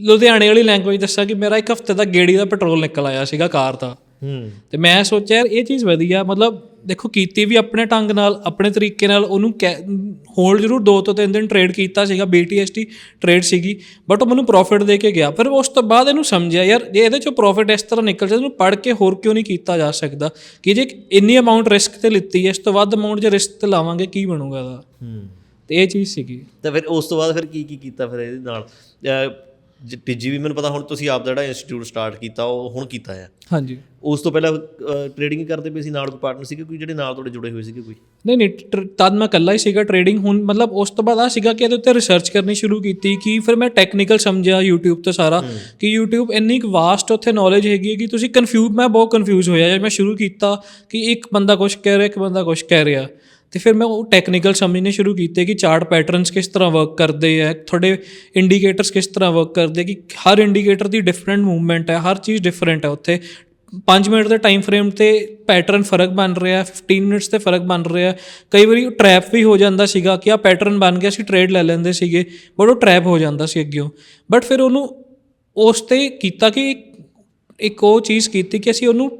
ਲੁਧਿਆਣੇ ਵਾਲੀ ਲੈਂਗੁਏਜ ਦੱਸਾਂ ਕਿ ਮੇਰਾ ਇੱਕ ਹਫ਼ਤੇ ਦਾ ਗੇੜੀ ਦਾ ਪੈਟਰੋਲ ਨਿਕਲ ਆਇਆ ਸੀਗਾ ਕਾਰ ਦਾ। ਹੂੰ। ਤੇ ਮੈਂ ਸੋਚਿਆ ਯਾਰ ਇਹ ਚੀਜ਼ ਵਧੀਆ ਮਤਲਬ ਦੇਖੋ ਕੀਤੀ ਵੀ ਆਪਣੇ ਢੰਗ ਨਾਲ ਆਪਣੇ ਤਰੀਕੇ ਨਾਲ ਉਹਨੂੰ ਹੋਲਡ ਜ਼ਰੂਰ ਦੋ ਤੋਂ ਤਿੰਨ ਦਿਨ ਟ੍ਰੇਡ ਕੀਤਾ ਸੀਗਾ BTST ਟ੍ਰੇਡ ਸੀਗੀ ਬਟ ਉਹ ਮੈਨੂੰ ਪ੍ਰੋਫਿਟ ਦੇ ਕੇ ਗਿਆ। ਫਿਰ ਉਸ ਤੋਂ ਬਾਅਦ ਇਹਨੂੰ ਸਮਝਿਆ ਯਾਰ ਜੇ ਇਹਦੇ ਚੋਂ ਪ੍ਰੋਫਿਟ ਇਸ ਤਰ੍ਹਾਂ ਨਿਕਲ ਜਾਂਦਾ ਇਹਨੂੰ ਪੜ੍ਹ ਕੇ ਹੋਰ ਕਿਉਂ ਨਹੀਂ ਕੀਤਾ ਜਾ ਸਕਦਾ? ਕਿ ਜੇ ਇੰਨੀ ਅਮਾਉਂਟ ਰਿਸਕ ਤੇ ਲਿੱਤੀ ਹੈ ਇਸ ਤੋਂ ਵੱਧ ਅਮਾਉਂਟ ਜੇ ਰਿਸਕ ਤੇ ਲਾਵਾਂਗੇ ਕੀ ਬਣੂਗਾ ਇਹਦਾ? ਹੂੰ। ਤੇ ਇਹ ਚੀਜ਼ ਸੀਗੀ। ਤਾਂ ਫਿਰ ਉਸ ਤੋਂ ਬਾਅਦ ਫਿਰ ਕੀ ਕੀ ਕੀਤਾ ਫਿਰ ਇਹਦੇ ਨਾਲ? ਤੀਜੀ ਵੀ ਮੈਨੂੰ ਪਤਾ ਹੁਣ ਤੁਸੀਂ ਆਪ ਦਾ ਜਿਹੜਾ ਇੰਸਟੀਚਿਊਟ ਸਟਾਰਟ ਕੀਤਾ ਉਹ ਹੁਣ ਕੀਤਾ ਹੈ ਹਾਂਜੀ। ਉਸ ਤੋਂ ਪਹਿਲਾਂ ਟ੍ਰੇਡਿੰਗ ਕਰਦੇ ਪਏ ਸੀ ਨਾਲ ਕੋਈ ਪਾਰਟਨਰ ਸੀਗੇ ਕੋਈ ਜਿਹੜੇ ਨਾਲ ਤੁਹਾਡੇ ਜੁੜੇ ਹੋਏ ਸੀਗੇ ਕੋਈ? ਨਹੀਂ ਨਹੀਂ ਤਦ ਮੈਂ ਇਕੱਲਾ ਹੀ ਸੀਗਾ ਟ੍ਰੇਡਿੰਗ ਹੁਣ ਮਤਲਬ ਉਸ ਤੋਂ ਬਾਅਦ ਆ ਸੀਗਾ ਕਿ ਇਹਦੇ ਉੱਤੇ ਰਿਸਰਚ ਕਰਨੀ ਸ਼ੁਰੂ ਕੀਤੀ ਕਿ ਫਿਰ ਮੈਂ ਟੈਕਨੀਕਲ ਸਮਝਿਆ YouTube ਤੋਂ ਸਾਰਾ ਕਿ YouTube ਇੰਨੀ ਕੁ ਵਾਸਟ ਉੱਥੇ ਨੌਲੇਜ ਹੈਗੀ ਹੈ ਕਿ ਤੁਸੀਂ ਕਨਫਿਊਜ਼ ਮੈਂ ਬਹੁਤ ਕਨਫਿਊਜ਼ ਹੋਇਆ ਜਦ ਮੈਂ ਸ਼ੁਰੂ ਕੀਤਾ ਕਿ ਇੱਕ ਬੰਦਾ ਕੁਝ ਕਹਿ ਰਿਹਾ ਇੱਕ ਬੰਦਾ ਕੁਝ ਕਹਿ ਰਿਹਾ। ਤੇ ਫਿਰ ਮੈਂ ਉਹ ਟੈਕਨੀਕਲ ਸਮਝਣੇ ਸ਼ੁਰੂ ਕੀਤੇ ਕਿ ਚਾਰਟ ਪੈਟਰਨਸ ਕਿਸ ਤਰ੍ਹਾਂ ਵਰਕ ਕਰਦੇ ਆ, ਤੁਹਾਡੇ ਇੰਡੀਕੇਟਰਸ ਕਿਸ ਤਰ੍ਹਾਂ ਵਰਕ ਕਰਦੇ ਕਿ ਹਰ ਇੰਡੀਕੇਟਰ ਦੀ ਡਿਫਰੈਂਟ ਮੂਵਮੈਂਟ ਹੈ ਹਰ ਚੀਜ਼ ਡਿਫਰੈਂਟ ਹੈ ਉੱਥੇ। 5 ਮਿੰਟ ਦੇ ਟਾਈਮ ਫਰੇਮ ਤੇ ਪੈਟਰਨ ਫ਼ਰਕ ਬਣ ਰਿਹਾ 15 ਮਿੰਟਸ ਤੇ ਫ਼ਰਕ ਬਣ ਰਿਹਾ। ਕਈ ਵਾਰੀ ਟ੍ਰੈਪ ਵੀ ਹੋ ਜਾਂਦਾ ਸੀਗਾ ਕਿ ਆ ਪੈਟਰਨ ਬਣ ਗਿਆ ਸੀ ਟ੍ਰੇਡ ਲੈ ਲੈਂਦੇ ਸੀਗੇ ਬਟ ਉਹ ਟ੍ਰੈਪ ਹੋ ਜਾਂਦਾ ਸੀ ਅੱਗਿਓਂ। ਬਟ ਫਿਰ ਉਹਨੂੰ ਉਸ ਤੇ ਕੀਤਾ ਕਿ ਇੱਕ ਉਹ ਚੀਜ਼ ਕੀਤੀ ਕਿ ਅਸੀਂ ਉਹਨੂੰ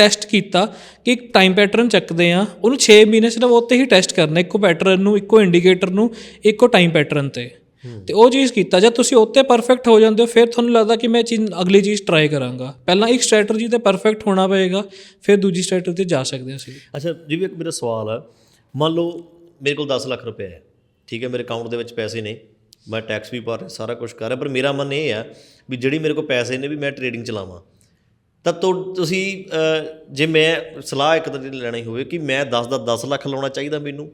ਟੈਸਟ ਕੀਤਾ ਕਿ ਇੱਕ ਟਾਈਮ ਪੈਟਰਨ ਚੱਕਦੇ ਆ ਉਹਨੂੰ 6 ਮਹੀਨੇ ਸਿਰਫ ਉੱਤੇ ਹੀ ਟੈਸਟ ਕਰਨਾ, ਇੱਕੋ ਪੈਟਰਨ ਨੂੰ, ਇੱਕੋ ਇੰਡੀਕੇਟਰ ਨੂੰ, ਇੱਕੋ ਟਾਈਮ ਪੈਟਰਨ ਤੇ। ਤੇ ਉਹ ਚੀਜ਼ ਕੀਤਾ। ਜਦ ਤੁਸੀਂ ਉੱਤੇ ਪਰਫੈਕਟ ਹੋ ਜਾਂਦੇ ਹੋ, ਫਿਰ ਤੁਹਾਨੂੰ ਲੱਗਦਾ ਕਿ ਮੈਂ ਚੀਜ਼, ਅਗਲੀ ਚੀਜ਼ ਟਰਾਈ ਕਰਾਂਗਾ। ਪਹਿਲਾਂ ਇੱਕ ਸਟ੍ਰੈਟਜੀ ਤੇ ਪਰਫੈਕਟ ਹੋਣਾ ਪਏਗਾ, ਫਿਰ ਦੂਜੀ ਸਟ੍ਰੈਟਜੀ ਤੇ ਜਾ ਸਕਦੇ ਅਸੀਂ। ਅੱਛਾ, ਜੀ ਵੀ ਇੱਕ ਮੇਰਾ ਸਵਾਲ ਆ। ਮੰਨ ਲਓ ਮੇਰੇ ਕੋਲ 10 ਲੱਖ ਰੁਪਏ ਹੈ, ਠੀਕ ਹੈ, ਮੇਰੇ ਅਕਾਊਂਟ ਦੇ ਵਿੱਚ ਪੈਸੇ ਨੇ, ਮੈਂ ਟੈਕਸ ਵੀ ਭਰ ਰਿਹਾ, ਸਾਰਾ ਕੁਝ ਕਰ ਰਿਹਾ, ਪਰ ਮੇਰਾ ਮਨ ਇਹ ਹੈ ਵੀ ਜਿਹੜੀ ਮੇਰੇ ਕੋਲ ਪੈਸੇ ਨੇ ਵੀ ਮੈਂ ਟ੍ਰੇਡਿੰਗ ਚਲਾਵਾਂ ਤਾਂ ਤੁਸੀਂ ਜੇ ਮੈਂ ਸਲਾਹ ਇੱਕ ਤਰ੍ਹਾਂ ਦੀ ਲੈਣੀ ਹੋਵੇ ਕਿ ਮੈਂ 10 ਦਾ 10 ਲੱਖ ਲਾਉਣਾ ਚਾਹੀਦਾ ਮੈਨੂੰ